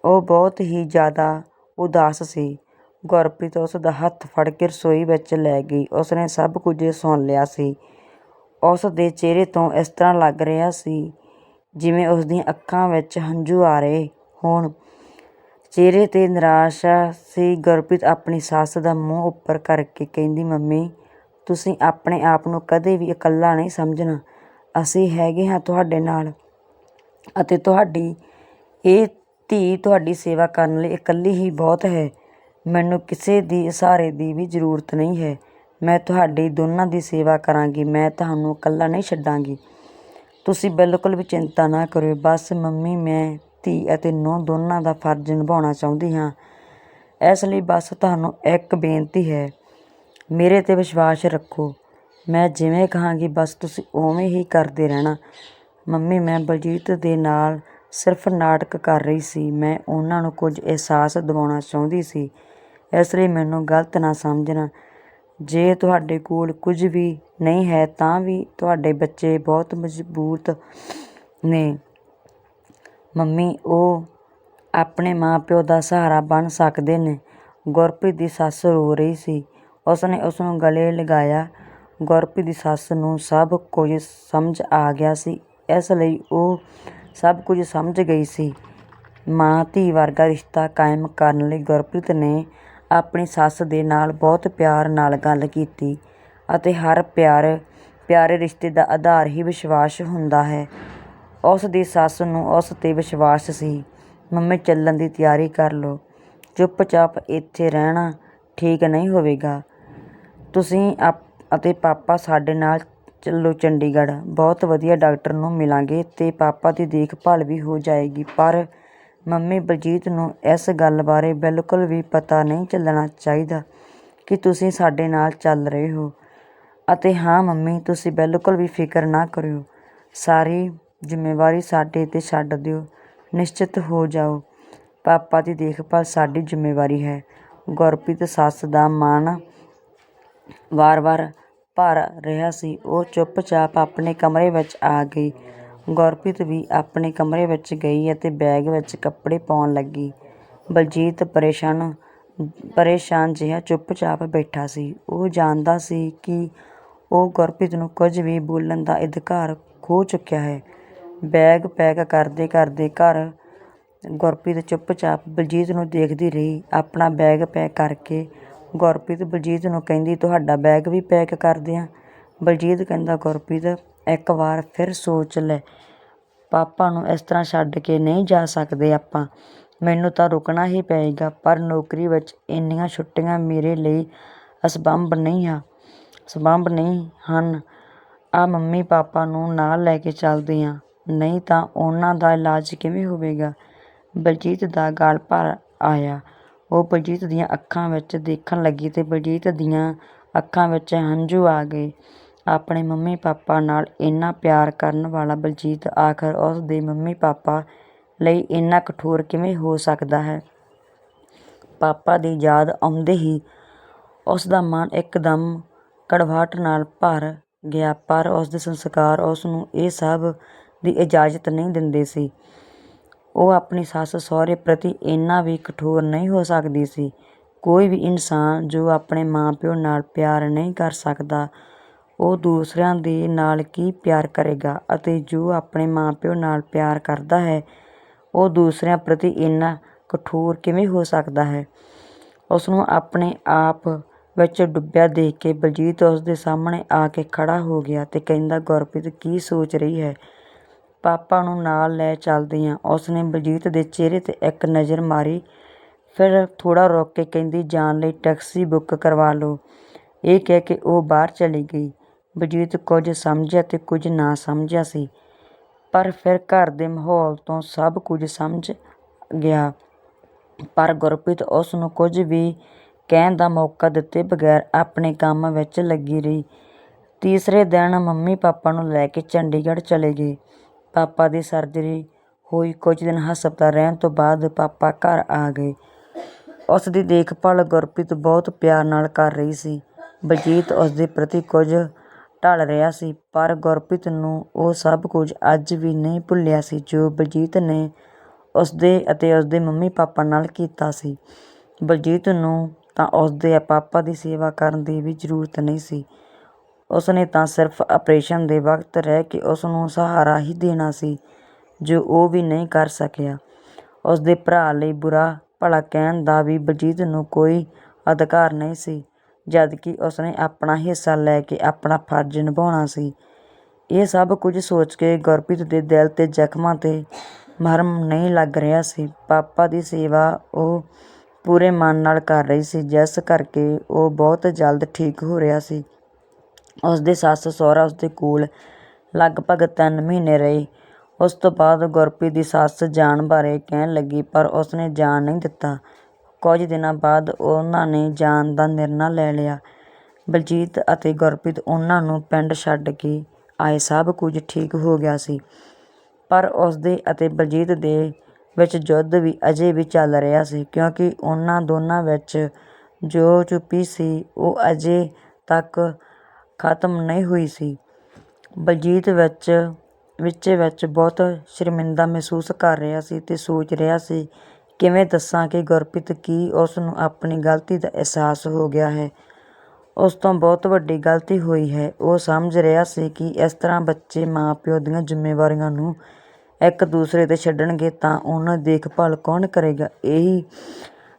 ਉਹ ਬਹੁਤ ਹੀ ਜ਼ਿਆਦਾ ਉਦਾਸ ਸੀ। ਗੁਰਪ੍ਰੀਤ ਉਸ ਦਾ ਹੱਥ ਫੜ ਕੇ ਰਸੋਈ ਵਿੱਚ ਲੈ ਗਈ। ਉਸਨੇ ਸਭ ਕੁਝ ਸੁਣ ਲਿਆ ਸੀ। ਉਸ ਦੇ ਚਿਹਰੇ ਤੋਂ ਇਸ ਤਰ੍ਹਾਂ ਲੱਗ ਰਿਹਾ ਸੀ ਜਿਵੇਂ ਉਸ ਦੀਆਂ ਅੱਖਾਂ ਵਿੱਚ ਹੰਝੂ ਆ ਰਹੇ ਹੋਣ। ਚਿਹਰੇ ਤੇ ਨਿਰਾਸ਼ਾ ਸੀ ਗੁਰਪ੍ਰੀਤ ਆਪਣੀ ਸੱਸ ਦਾ ਮੂੰਹ ਉੱਪਰ ਕਰਕੇ ਕਹਿੰਦੀ, ਮੰਮੀ, ਤੁਸੀਂ ਆਪਣੇ ਆਪ ਨੂੰ ਕਦੇ ਵੀ ਇਕੱਲਾ ਨਹੀਂ ਸਮਝਣਾ। ਅਸੀਂ ਹੈਗੇ ਹਾਂ ਤੁਹਾਡੇ ਨਾਲ ਅਤੇ ਤੁਹਾਡੀ, ਇਹ ਧੀ ਤੁਹਾਡੀ ਸੇਵਾ ਕਰਨ ਲਈ ਇਕੱਲੀ ਹੀ ਬਹੁਤ ਹੈ। ਮੈਨੂੰ ਕਿਸੇ ਦੀ ਸਹਾਰੇ ਦੀ ਵੀ ਜ਼ਰੂਰਤ ਨਹੀਂ ਹੈ। ਮੈਂ ਤੁਹਾਡੀ ਦੋਨਾਂ ਦੀ ਸੇਵਾ ਕਰਾਂਗੀ। ਮੈਂ ਤੁਹਾਨੂੰ ਇਕੱਲਾ ਨਹੀਂ ਛੱਡਾਂਗੀ। ਤੁਸੀਂ ਬਿਲਕੁਲ ਵੀ ਚਿੰਤਾ ਨਾ ਕਰਿਓ। ਬਸ ਮੰਮੀ, ਮੈਂ ਧੀ ਅਤੇ ਨੂੰਹ ਦੋਨਾਂ ਦਾ ਫਰਜ਼ ਨਿਭਾਉਣਾ ਚਾਹੁੰਦੀ ਹਾਂ। ਇਸ ਲਈ ਬਸ ਤੁਹਾਨੂੰ ਇੱਕ ਬੇਨਤੀ ਹੈ, ਮੇਰੇ ਤੇ ਵਿਸ਼ਵਾਸ ਰੱਖੋ। ਮੈਂ ਜਿਵੇਂ ਕਹਾਂਗੀ, ਬਸ ਤੁਸੀਂ ਉਵੇਂ ਹੀ ਕਰਦੇ ਰਹਿਣਾ। ਮੰਮੀ, ਮੈਂ ਬਲਜੀਤ ਦੇ ਨਾਲ ਸਿਰਫ ਨਾਟਕ ਕਰ ਰਹੀ ਸੀ। ਮੈਂ ਉਹਨਾਂ ਨੂੰ ਕੁਝ ਅਹਿਸਾਸ ਦਿਵਾਉਣਾ ਚਾਹੁੰਦੀ ਸੀ। ਇਸ ਲਈ ਮੈਨੂੰ ਗਲਤ ਨਾ ਸਮਝਣਾ। ਜੇ ਤੁਹਾਡੇ ਕੋਲ ਕੁਝ ਵੀ ਨਹੀਂ ਹੈ, ਤਾਂ ਵੀ ਤੁਹਾਡੇ ਬੱਚੇ ਬਹੁਤ ਮਜ਼ਬੂਤ ਨੇ। ਮੰਮੀ, ਉਹ ਆਪਣੇ ਮਾਂ ਪਿਓ ਦਾ ਸਹਾਰਾ ਬਣ ਸਕਦੇ ਨੇ। ਗੁਰਪ੍ਰੀਤ ਦੀ ਸੱਸ ਰੋ ਰਹੀ ਸੀ। ਉਸਨੇ ਉਸ ਨੂੰ ਗਲੇ ਲਗਾਇਆ। ਗੁਰਪ੍ਰੀਤ ਦੀ ਸੱਸ ਨੂੰ ਸਭ ਕੁਝ ਸਮਝ ਆ ਗਿਆ ਸੀ। ਇਸ ਲਈ ਉਹ ਸਭ ਕੁਝ ਸਮਝ ਗਈ ਸੀ। ਮਾਂ, ਧੀ ਵਰਗਾ ਰਿਸ਼ਤਾ ਕਾਇਮ ਕਰਨ ਲਈ ਗੁਰਪ੍ਰੀਤ ਨੇ ਆਪਣੀ ਸੱਸ ਦੇ ਨਾਲ ਬਹੁਤ ਪਿਆਰ ਨਾਲ ਗੱਲ ਕੀਤੀ ਅਤੇ ਹਰ ਪਿਆਰ, ਪਿਆਰੇ ਰਿਸ਼ਤੇ ਦਾ ਆਧਾਰ ਹੀ ਵਿਸ਼ਵਾਸ ਹੁੰਦਾ ਹੈ। ਉਸ ਦੀ ਸੱਸ ਨੂੰ ਉਸ ਤੇ ਵਿਸ਼ਵਾਸ ਸੀ। ਮੰਮੀ, ਚੱਲਣ ਦੀ ਤਿਆਰੀ ਕਰ ਲਓ। ਚੁੱਪਚਾਪ ਇੱਥੇ ਰਹਿਣਾ ਠੀਕ ਨਹੀਂ ਹੋਵੇਗਾ। ਤੁਸੀਂ ਆਪ ਅਤੇ ਪਾਪਾ ਸਾਡੇ ਨਾਲ ਚੱਲੋ ਚੰਡੀਗੜ੍ਹ। ਬਹੁਤ ਵਧੀਆ ਡਾਕਟਰ ਨੂੰ ਮਿਲਾਂਗੇ ਤੇ ਪਾਪਾ ਦੀ ਦੇਖਭਾਲ ਵੀ ਹੋ ਜਾਏਗੀ। ਪਰ ਮੰਮੀ ਬਲਜੀਤ ਨੂੰ ਇਸ ਗੱਲ ਬਾਰੇ ਬਿਲਕੁਲ ਵੀ ਪਤਾ ਨਹੀਂ ਚੱਲਣਾ ਚਾਹੀਦਾ ਕਿ ਤੁਸੀਂ ਸਾਡੇ ਨਾਲ ਚੱਲ ਰਹੇ ਹੋ। ਅਤੇ ਹਾਂ ਮੰਮੀ, ਤੁਸੀਂ ਬਿਲਕੁਲ ਵੀ ਫਿਕਰ ਨਾ ਕਰਿਓ। ਸਾਰੀ ਜ਼ਿੰਮੇਵਾਰੀ ਸਾਡੇ ਤੇ ਛੱਡ ਦਿਓ। ਨਿਸ਼ਚਿਤ ਹੋ ਜਾਓ। ਪਾਪਾ ਦੀ ਦੇਖਭਾਲ ਸਾਡੀ ਜ਼ਿੰਮੇਵਾਰੀ ਹੈ। ਗੁਰਪ੍ਰੀਤ ਸੱਸ ਦਾ ਮਨ ਵਾਰ-ਵਾਰ ਭਰ ਰਿਹਾ ਸੀ। ਉਹ ਚੁੱਪਚਾਪ ਆਪਣੇ ਕਮਰੇ ਵਿੱਚ ਆ ਗਈ। ਗੁਰਪ੍ਰੀਤ ਵੀ ਆਪਣੇ ਕਮਰੇ ਵਿੱਚ ਗਈ ਅਤੇ ਬੈਗ ਵਿੱਚ ਕੱਪੜੇ ਪਾਉਣ ਲੱਗੀ। ਬਲਜੀਤ ਪਰੇਸ਼ਾਨ ਪਰੇਸ਼ਾਨ ਜਿਹਾ ਚੁੱਪਚਾਪ ਬੈਠਾ ਸੀ। ਉਹ ਜਾਣਦਾ ਸੀ ਕਿ ਉਹ ਗੁਰਪ੍ਰੀਤ ਨੂੰ ਕੁਝ ਵੀ ਬੋਲਣ ਦਾ ਅਧਿਕਾਰ ਖੋ ਚੁੱਕਿਆ ਹੈ। ਬੈਗ ਪੈਕ ਕਰਦੇ ਕਰਦੇ ਘਰ ਗੁਰਪ੍ਰੀਤ ਚੁੱਪਚਾਪ ਬਲਜੀਤ ਨੂੰ ਦੇਖਦੀ ਰਹੀ। ਆਪਣਾ ਬੈਗ ਪੈਕ ਕਰਕੇ ਗੁਰਪ੍ਰੀਤ ਬਲਜੀਤ ਨੂੰ ਕਹਿੰਦੀ, ਤੁਹਾਡਾ ਬੈਗ ਵੀ ਪੈਕ ਕਰ ਦਿਆਂ। ਬਲਜੀਤ ਕਹਿੰਦਾ, ਗੁਰਪ੍ਰੀਤ, ਇੱਕ ਵਾਰ ਫਿਰ ਸੋਚ ਲੈ। ਪਾਪਾ ਨੂੰ ਇਸ ਤਰ੍ਹਾਂ ਛੱਡ ਕੇ ਨਹੀਂ ਜਾ ਸਕਦੇ ਆਪਾਂ। ਮੈਨੂੰ ਤਾਂ ਰੁਕਣਾ ਹੀ ਪਏਗਾ, ਪਰ ਨੌਕਰੀ ਵਿੱਚ ਇੰਨੀਆਂ ਛੁੱਟੀਆਂ ਮੇਰੇ ਲਈ ਅਸੰਭਵ ਨਹੀਂ ਆ ਸੰਭਵ ਨਹੀਂ ਹਨ। ਆ ਮੰਮੀ ਪਾਪਾ ਨੂੰ ਨਾਲ ਲੈ ਕੇ ਚੱਲਦੇ ਆ। ਨਹੀਂ ਤਾਂ ਉਹਨਾਂ ਦਾ ਇਲਾਜ ਕਿਵੇਂ ਹੋਵੇਗਾ? ਬਲਜੀਤ ਦਾ ਗਲ ਭਰ ਆਇਆ। ਉਹ ਬਲਜੀਤ ਦੀਆਂ ਅੱਖਾਂ ਵਿੱਚ ਦੇਖਣ ਲੱਗੀ ਤੇ ਬਲਜੀਤ ਦੀਆਂ ਅੱਖਾਂ ਵਿੱਚ ਹੰਝੂ ਆ ਗਏ। ਆਪਣੇ ਮੰਮੀ ਪਾਪਾ ਨਾਲ ਇੰਨਾ ਪਿਆਰ ਕਰਨ ਵਾਲਾ ਬਲਜੀਤ ਆਖਰ ਉਸ ਦੇ ਮੰਮੀ ਪਾਪਾ ਲਈ ਇੰਨਾ ਕਠੋਰ ਕਿਵੇਂ ਹੋ ਸਕਦਾ ਹੈ? ਪਾਪਾ ਦੀ ਯਾਦ ਆਉਂਦੇ ਹੀ ਉਸ ਦਾ ਮਨ ਇੱਕਦਮ ਕੜਵਾਹਟ ਨਾਲ ਭਰ ਗਿਆ, ਪਰ ਉਸਦੇ ਸੰਸਕਾਰ ਉਸ ਨੂੰ ਇਹ ਸਭ ਦੀ ਇਜਾਜ਼ਤ ਨਹੀਂ ਦਿੰਦੇ ਸੀ। ਉਹ ਆਪਣੀ ਸੱਸ ਸਹੁਰੇ ਪ੍ਰਤੀ ਇੰਨਾ ਵੀ ਕਠੋਰ ਨਹੀਂ ਹੋ ਸਕਦੀ ਸੀ। ਕੋਈ ਵੀ ਇਨਸਾਨ ਜੋ ਆਪਣੇ ਮਾਂ-ਪਿਓ ਨਾਲ ਪਿਆਰ ਨਹੀਂ ਕਰ ਸਕਦਾ, ਉਹ ਦੂਸਰਿਆਂ ਦੇ ਨਾਲ ਕੀ ਪਿਆਰ ਕਰੇਗਾ ਅਤੇ ਜੋ ਆਪਣੇ ਮਾਂ-ਪਿਓ ਨਾਲ ਪਿਆਰ ਕਰਦਾ ਹੈ, ਉਹ ਦੂਸਰਿਆਂ ਪ੍ਰਤੀ ਇੰਨਾ ਕਠੋਰ ਕਿਵੇਂ ਹੋ ਸਕਦਾ ਹੈ? ਉਸਨੂੰ ਆਪਣੇ ਆਪ ਵਿੱਚ ਡੁੱਬਿਆ ਦੇਖ ਕੇ ਬਲਜੀਤ ਉਸਦੇ ਸਾਹਮਣੇ ਆ ਕੇ ਖੜ੍ਹਾ ਹੋ ਗਿਆ ਤੇ ਕਹਿੰਦਾ, ਗੁਰਪ੍ਰੀਤ, ਕੀ ਸੋਚ ਰਹੀ ਹੈ? ਪਾਪਾ ਨੂੰ ਨਾਲ ਲੈ ਚੱਲਦੀ ਹਾਂ ਉਸਨੇ ਬਲਜੀਤ ਦੇ ਚਿਹਰੇ ਤੇ ਇੱਕ ਨਜ਼ਰ ਮਾਰੀ। ਫਿਰ ਥੋੜ੍ਹਾ ਰੁਕ ਕੇ ਕਹਿੰਦੀ, ਜਾਣ ਲਈ ਟੈਕਸੀ ਬੁੱਕ ਕਰਵਾ ਲਓ। ਇਹ ਕਹਿ ਕੇ ਉਹ ਬਾਹਰ ਚਲੀ ਗਈ। ਬਲਜੀਤ ਕੁਝ ਸਮਝਿਆ ਤੇ ਕੁਝ ਨਾ ਸਮਝਿਆ ਸੀ। ਪਰ ਫਿਰ ਘਰ ਦੇ ਮਾਹੌਲ ਤੋਂ ਸਭ ਕੁਝ ਸਮਝ ਗਿਆ। ਪਰ ਗੁਰਪ੍ਰੀਤ ਉਸ ਨੂੰ ਕੁਝ ਵੀ ਕਹਿਣ ਦਾ ਮੌਕਾ ਦਿੱਤੇ ਬਗੈਰ ਆਪਣੇ ਕੰਮ ਵਿੱਚ ਲੱਗੀ ਰਹੀ। ਤੀਸਰੇ ਦਿਨ ਮੰਮੀ ਪਾਪਾ ਨੂੰ ਲੈ ਕੇ ਚੰਡੀਗੜ੍ਹ ਚਲੇ ਗਏ। ਪਾਪਾ ਦੀ ਸਰਜਰੀ ਹੋਈ। ਕੁਝ ਦਿਨ ਹਸਪਤਾਲ ਰਹਿਣ ਤੋਂ ਬਾਅਦ ਪਾਪਾ ਘਰ ਆ ਗਏ। ਉਸ ਦੀ ਦੇਖਭਾਲ ਗੁਰਪ੍ਰੀਤ ਬਹੁਤ ਪਿਆਰ ਨਾਲ ਕਰ ਰਹੀ ਸੀ। ਬਲਜੀਤ ਉਸ ਦੇ ਪ੍ਰਤੀ ਕੁਝ ਢਲ ਰਿਹਾ ਸੀ, ਪਰ ਗੁਰਪ੍ਰੀਤ ਨੂੰ ਉਹ ਸਭ ਕੁਝ ਅੱਜ ਵੀ ਨਹੀਂ ਭੁੱਲਿਆ ਸੀ, ਜੋ ਬਲਜੀਤ ਨੇ ਉਸ ਦੇ ਅਤੇ ਉਸ ਦੇ ਮੰਮੀ ਪਾਪਾ ਨਾਲ ਕੀਤਾ ਸੀ। ਬਲਜੀਤ ਨੂੰ ਤਾਂ ਉਸ ਦੇ ਪਾਪਾ ਦੀ ਸੇਵਾ ਕਰਨ ਦੀ ਵੀ ਜ਼ਰੂਰਤ ਨਹੀਂ ਸੀ। ਉਸ ਨੇ ਤਾਂ ਸਿਰਫ ਆਪਰੇਸ਼ਨ ਦੇ ਵਕਤ ਰਹਿ ਕੇ ਉਸ ਨੂੰ ਸਹਾਰਾ ਹੀ ਦੇਣਾ ਸੀ, ਜੋ ਉਹ ਵੀ ਨਹੀਂ ਕਰ ਸਕਿਆ। ਉਸ ਦੇ ਭਰਾ ਲਈ ਬੁਰਾ ਭਲਾ ਕਹਿਣ ਦਾ ਵੀ ਬਲਜੀਤ ਨੂੰ ਕੋਈ ਅਧਿਕਾਰ ਨਹੀਂ ਸੀ, ਜਦਕਿ ਉਸਨੇ ਆਪਣਾ ਹਿੱਸਾ ਲੈ ਕੇ ਆਪਣਾ ਫਰਜ਼ ਨਿਭਾਉਣਾ ਸੀ। ਇਹ ਸਭ ਕੁਝ ਸੋਚ ਕੇ ਗੁਰਪ੍ਰੀਤ ਦੇ ਦਿਲ ਤੇ ਜ਼ਖਮਾਂ ਤੇ ਮਰਹਮ ਨਹੀਂ ਲੱਗ ਰਿਹਾ ਸੀ। ਪਾਪਾ ਦੀ ਸੇਵਾ ਉਹ ਪੂਰੇ ਮਨ ਨਾਲ ਕਰ ਰਹੀ ਸੀ, ਜਿਸ ਕਰਕੇ ਉਹ ਬਹੁਤ ਜਲਦ ਠੀਕ ਹੋ ਰਿਹਾ ਸੀ। ਉਸਦੇ ਸੱਸ ਸਹੁਰਾ ਉਸਦੇ ਕੋਲ ਲਗਭਗ ਤਿੰਨ ਮਹੀਨੇ ਰਹੇ। ਉਸ ਤੋਂ ਬਾਅਦ ਗੁਰਪ੍ਰੀਤ ਦੀ ਸੱਸ ਜਾਣ ਬਾਰੇ ਕਹਿਣ ਲੱਗੀ, ਪਰ ਉਸਨੇ ਜਾਣ ਨਹੀਂ ਦਿੱਤਾ। ਕੁਝ ਦਿਨਾਂ ਬਾਅਦ ਉਹਨਾਂ ਨੇ ਜਾਣ ਦਾ ਨਿਰਣਾ ਲੈ ਲਿਆ। ਬਲਜੀਤ ਅਤੇ ਗੁਰਪ੍ਰੀਤ ਉਹਨਾਂ ਨੂੰ ਪਿੰਡ ਛੱਡ ਕੇ ਆਏ। ਸਭ ਕੁਝ ਠੀਕ ਹੋ ਗਿਆ ਸੀ, ਪਰ ਉਸਦੇ ਅਤੇ ਬਲਜੀਤ ਦੇ ਵਿੱਚ ਯੁੱਧ ਵੀ ਅਜੇ ਵੀ ਚੱਲ ਰਿਹਾ ਸੀ, ਕਿਉਂਕਿ ਉਹਨਾਂ ਦੋਨਾਂ ਵਿੱਚ ਜੋ ਚੁੱਪੀ ਸੀ, ਉਹ ਅਜੇ ਤੱਕ ਖਤਮ ਨਹੀਂ ਹੋਈ ਸੀ। ਬਲਜੀਤ ਵਿੱਚ, ਵਿੱਚੇ ਵਿੱਚ ਬਹੁਤ ਸ਼ਰਮਿੰਦਾ ਮਹਿਸੂਸ ਕਰ ਰਿਹਾ ਸੀ ਅਤੇ ਸੋਚ ਰਿਹਾ ਸੀ, ਕਿਵੇਂ ਦੱਸਾਂ ਕਿ ਗੁਰਪ੍ਰੀਤ ਕੀ ਉਸ ਨੂੰ ਆਪਣੀ ਗਲਤੀ ਦਾ ਅਹਿਸਾਸ ਹੋ ਗਿਆ ਹੈ। ਉਸ ਤੋਂ ਬਹੁਤ ਵੱਡੀ ਗਲਤੀ ਹੋਈ ਹੈ। ਉਹ ਸਮਝ ਰਿਹਾ ਸੀ ਕਿ ਇਸ ਤਰ੍ਹਾਂ ਬੱਚੇ ਮਾਂ-ਪਿਓ ਦੀਆਂ ਜ਼ਿੰਮੇਵਾਰੀਆਂ ਨੂੰ ਇੱਕ ਦੂਸਰੇ ਤੇ ਛੱਡਣਗੇ ਤਾਂ ਉਹਨਾਂ ਦੀ ਦੇਖਭਾਲ ਕੌਣ ਕਰੇਗਾ? ਇਹੀ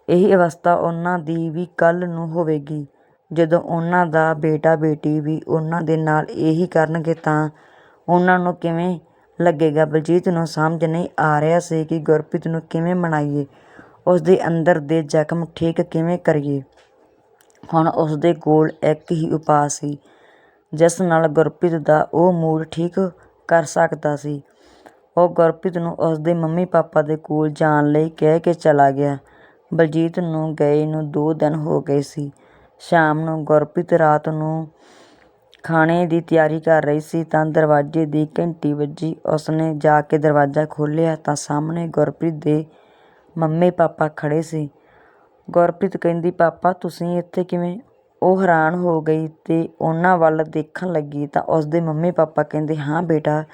ਇਹੀ ਅਵਸਥਾ ਉਹਨਾਂ ਦੀ ਵੀ ਕੱਲ੍ਹ ਨੂੰ ਹੋਵੇਗੀ। ਜਦੋਂ ਉਹਨਾਂ ਦਾ ਬੇਟਾ ਬੇਟੀ ਵੀ ਉਹਨਾਂ ਦੇ ਨਾਲ ਇਹੀ ਕਰਨਗੇ ਤਾਂ ਉਹਨਾਂ ਨੂੰ ਕਿਵੇਂ ਲੱਗੇਗਾ? ਬਲਜੀਤ ਨੂੰ ਸਮਝ ਨਹੀਂ ਆ ਰਿਹਾ ਸੀ ਕਿ ਗੁਰਪ੍ਰੀਤ ਨੂੰ ਕਿਵੇਂ ਮਨਾਈਏ। ਉਸ ਦੇ ਅੰਦਰ ਦੇ ਜ਼ਖਮ ਠੀਕ ਕਿਵੇਂ ਕਰੀਏ? ਹੁਣ ਉਸ ਦੇ ਕੋਲ ਇੱਕ ਹੀ ਉਪਾਅ ਸੀ, ਜਿਸ ਨਾਲ ਗੁਰਪ੍ਰੀਤ ਦਾ ਉਹ ਮੂਡ ਠੀਕ ਕਰ ਸਕਦਾ ਸੀ। ਉਹ ਗੁਰਪ੍ਰੀਤ ਨੂੰ ਉਸ ਦੇ ਮੰਮੀ ਪਾਪਾ ਦੇ ਕੋਲ ਜਾਣ ਲਈ ਕਹਿ ਕੇ ਚਲਾ ਗਿਆ। ਬਲਜੀਤ ਨੂੰ ਗਏ ਨੂੰ ਦੋ ਦਿਨ ਹੋ ਗਏ ਸੀ। ਸ਼ਾਮ ਨੂੰ ਗੁਰਪ੍ਰੀਤ ਰਾਤ ਨੂੰ ਖਾਣੇ ਦੀ ਤਿਆਰੀ ਕਰ ਰਹੀ ਸੀ ਤਾਂ ਦਰਵਾਜ਼ੇ ਦੀ ਘੰਟੀ ਵੱਜੀ। ਉਸਨੇ ਜਾ ਕੇ ਦਰਵਾਜ਼ਾ ਖੋਲ੍ਹਿਆ ਤਾਂ ਸਾਹਮਣੇ ਗੁਰਪ੍ਰੀਤ ਦੇ ਮੰਮੀ ਪਾਪਾ ਖੜ੍ਹੇ ਸੀ। ਗੁਰਪ੍ਰੀਤ ਕਹਿੰਦੀ, ਪਾਪਾ, ਤੁਸੀਂ ਇੱਥੇ ਕਿਵੇਂ ਉਹ ਹੈਰਾਨ ਹੋ ਗਈ ਤੇ ਉਹਨਾਂ ਵੱਲ ਦੇਖਣ ਲੱਗੀ? ਤਾਂ ਉਸਦੇ ਮੰਮੀ ਪਾਪਾ ਕਹਿੰਦੇ, ਹਾਂ ਬੇਟਾ,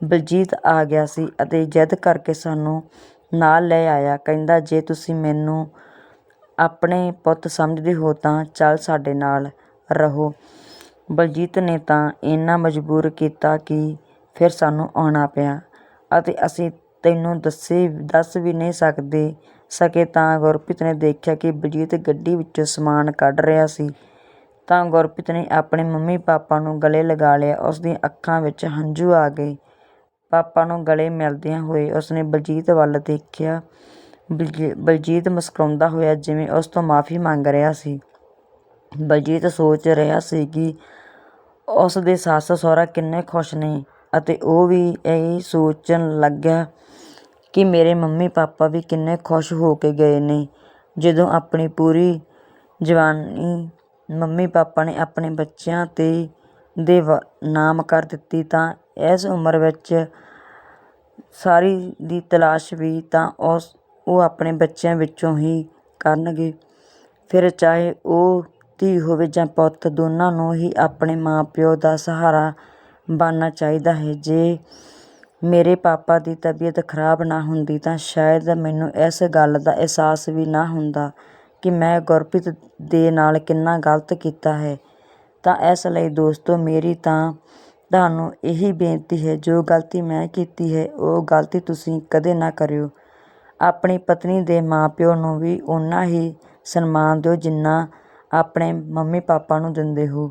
ਬਲਜੀਤ ਆ ਗਿਆ ਸੀ ਅਤੇ ਜਿੱਦ ਕਰਕੇ ਸਾਨੂੰ ਨਾਲ ਲੈ ਆਇਆ। ਕਹਿੰਦਾ, ਜੇ ਤੁਸੀਂ ਮੈਨੂੰ ਆਪਣੇ ਪੁੱਤ ਸਮਝਦੇ ਹੋ ਤਾਂ ਚੱਲ ਸਾਡੇ ਨਾਲ ਰਹੋ। ਬਲਜੀਤ ਨੇ ਤਾਂ ਇੰਨਾ ਮਜਬੂਰ ਕੀਤਾ ਕਿ ਫਿਰ ਸਾਨੂੰ ਆਉਣਾ ਪਿਆ ਅਤੇ ਅਸੀਂ ਤੈਨੂੰ ਦੱਸੇ, ਦੱਸ ਵੀ ਨਹੀਂ ਸਕਦੇ, ਸਕੇ ਤਾਂ ਗੁਰਪ੍ਰੀਤ ਨੇ ਦੇਖਿਆ ਕਿ ਬਲਜੀਤ ਗੱਡੀ ਵਿੱਚੋਂ ਸਮਾਨ ਕੱਢ ਰਿਹਾ ਸੀ। ਤਾਂ ਗੁਰਪ੍ਰੀਤ ਨੇ ਆਪਣੇ ਮੰਮੀ ਪਾਪਾ ਨੂੰ ਗਲੇ ਲਗਾ ਲਿਆ। ਉਸ ਦੀਆਂ ਅੱਖਾਂ ਵਿੱਚ ਹੰਝੂ ਆ ਗਏ। ਪਾਪਾ ਨੂੰ ਗਲੇ ਮਿਲਦਿਆਂ ਹੋਏ ਉਸਨੇ ਬਲਜੀਤ ਵੱਲ ਦੇਖਿਆ। ਬਲਜੀ- ਬਲਜੀਤ ਮੁਸਕਰਾਉਂਦਾ ਹੋਇਆ ਜਿਵੇਂ ਉਸ ਤੋਂ ਮਾਫੀ ਮੰਗ ਰਿਹਾ ਸੀ। ਬਲਜੀਤ ਸੋਚ ਰਿਹਾ ਸੀ ਕਿ ਉਸ ਦੇ ਸੱਸ ਸਹੁਰਾ ਕਿੰਨੇ ਖੁਸ਼ ਨੇ ਅਤੇ ਉਹ ਵੀ ਇਹ ਸੋਚਣ ਲੱਗਿਆ ਕਿ ਮੇਰੇ ਮੰਮੀ ਪਾਪਾ ਵੀ ਕਿੰਨੇ ਖੁਸ਼ ਹੋ ਕੇ ਗਏ ਨੇ। ਜਦੋਂ ਆਪਣੀ ਪੂਰੀ ਜਵਾਨੀ ਮੰਮੀ ਪਾਪਾ ਨੇ ਆਪਣੇ ਬੱਚਿਆਂ ਤੇ ਦੇ ਵ- ਨਾਮ ਕਰ ਦਿੱਤੀ ਤਾਂ ਇਸ ਉਮਰ ਵਿੱਚ ਸਾਰੀ ਦੀ ਤਲਾਸ਼ ਵੀ ਤਾਂ ਉਸ ਉਹ ਆਪਣੇ ਬੱਚਿਆਂ ਵਿੱਚੋਂ ਹੀ ਕਰਨਗੇ। ਫਿਰ ਚਾਹੇ ਉਹ ਧੀ ਹੋਵੇ ਜਾਂ ਪੁੱਤ, ਦੋਨਾਂ ਨੂੰ ਹੀ ਆਪਣੇ ਮਾਂ-ਪਿਓ ਦਾ ਸਹਾਰਾ ਬਣਨਾ ਚਾਹੀਦਾ ਹੈ। ਜੇ ਮੇਰੇ ਪਾਪਾ ਦੀ ਤਬੀਅਤ ਖਰਾਬ ਨਾ ਹੁੰਦੀ ਤਾਂ ਸ਼ਾਇਦ ਮੈਨੂੰ ਇਸ ਗੱਲ ਦਾ ਅਹਿਸਾਸ ਵੀ ਨਾ ਹੁੰਦਾ ਕਿ ਮੈਂ ਗੁਰਪ੍ਰੀਤ ਦੇ ਨਾਲ ਕਿੰਨਾ ਗਲਤ ਕੀਤਾ ਹੈ। ਤਾਂ ਇਸ ਲਈ ਦੋਸਤੋ, ਮੇਰੀ ਤਾਂ ਤੁਹਾਨੂੰ ਇਹੀ ਬੇਨਤੀ ਹੈ, ਜੋ ਗਲਤੀ ਮੈਂ ਕੀਤੀ ਹੈ, ਉਹ ਗਲਤੀ ਤੁਸੀਂ ਕਦੇ ਨਾ ਕਰਿਓ। ਆਪਣੀ ਪਤਨੀ ਦੇ ਮਾਂ ਪਿਓ ਨੂੰ ਵੀ ਓਨਾ ਹੀ ਸਨਮਾਨ ਦਿਓ ਜਿੰਨਾ ਆਪਣੇ ਮੰਮੀ ਪਾਪਾ ਨੂੰ ਦਿੰਦੇ ਹੋ।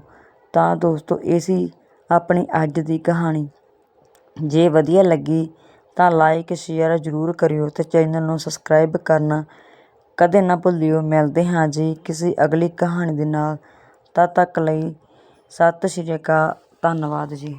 ਤਾਂ ਦੋਸਤੋ, ਇਹ ਸੀ ਆਪਣੀ ਅੱਜ ਦੀ ਕਹਾਣੀ। ਜੇ ਵਧੀਆ ਲੱਗੀ ਤਾਂ ਲਾਈਕ ਸ਼ੇਅਰ ਜ਼ਰੂਰ ਕਰਿਓ ਤੇ ਚੈਨਲ ਨੂੰ ਸਬਸਕ੍ਰਾਈਬ ਕਰਨਾ ਕਦੇ ਨਾ ਭੁੱਲਿਓ। ਮਿਲਦੇ ਹਾਂ ਜੀ ਕਿਸੇ ਅਗਲੀ ਕਹਾਣੀ ਦੇ ਨਾਲ। ਤਦ ਤੱਕ ਲਈ ਸਤਿ ਸ਼੍ਰੀ ਅਕਾਲ, ਧੰਨਵਾਦ ਜੀ।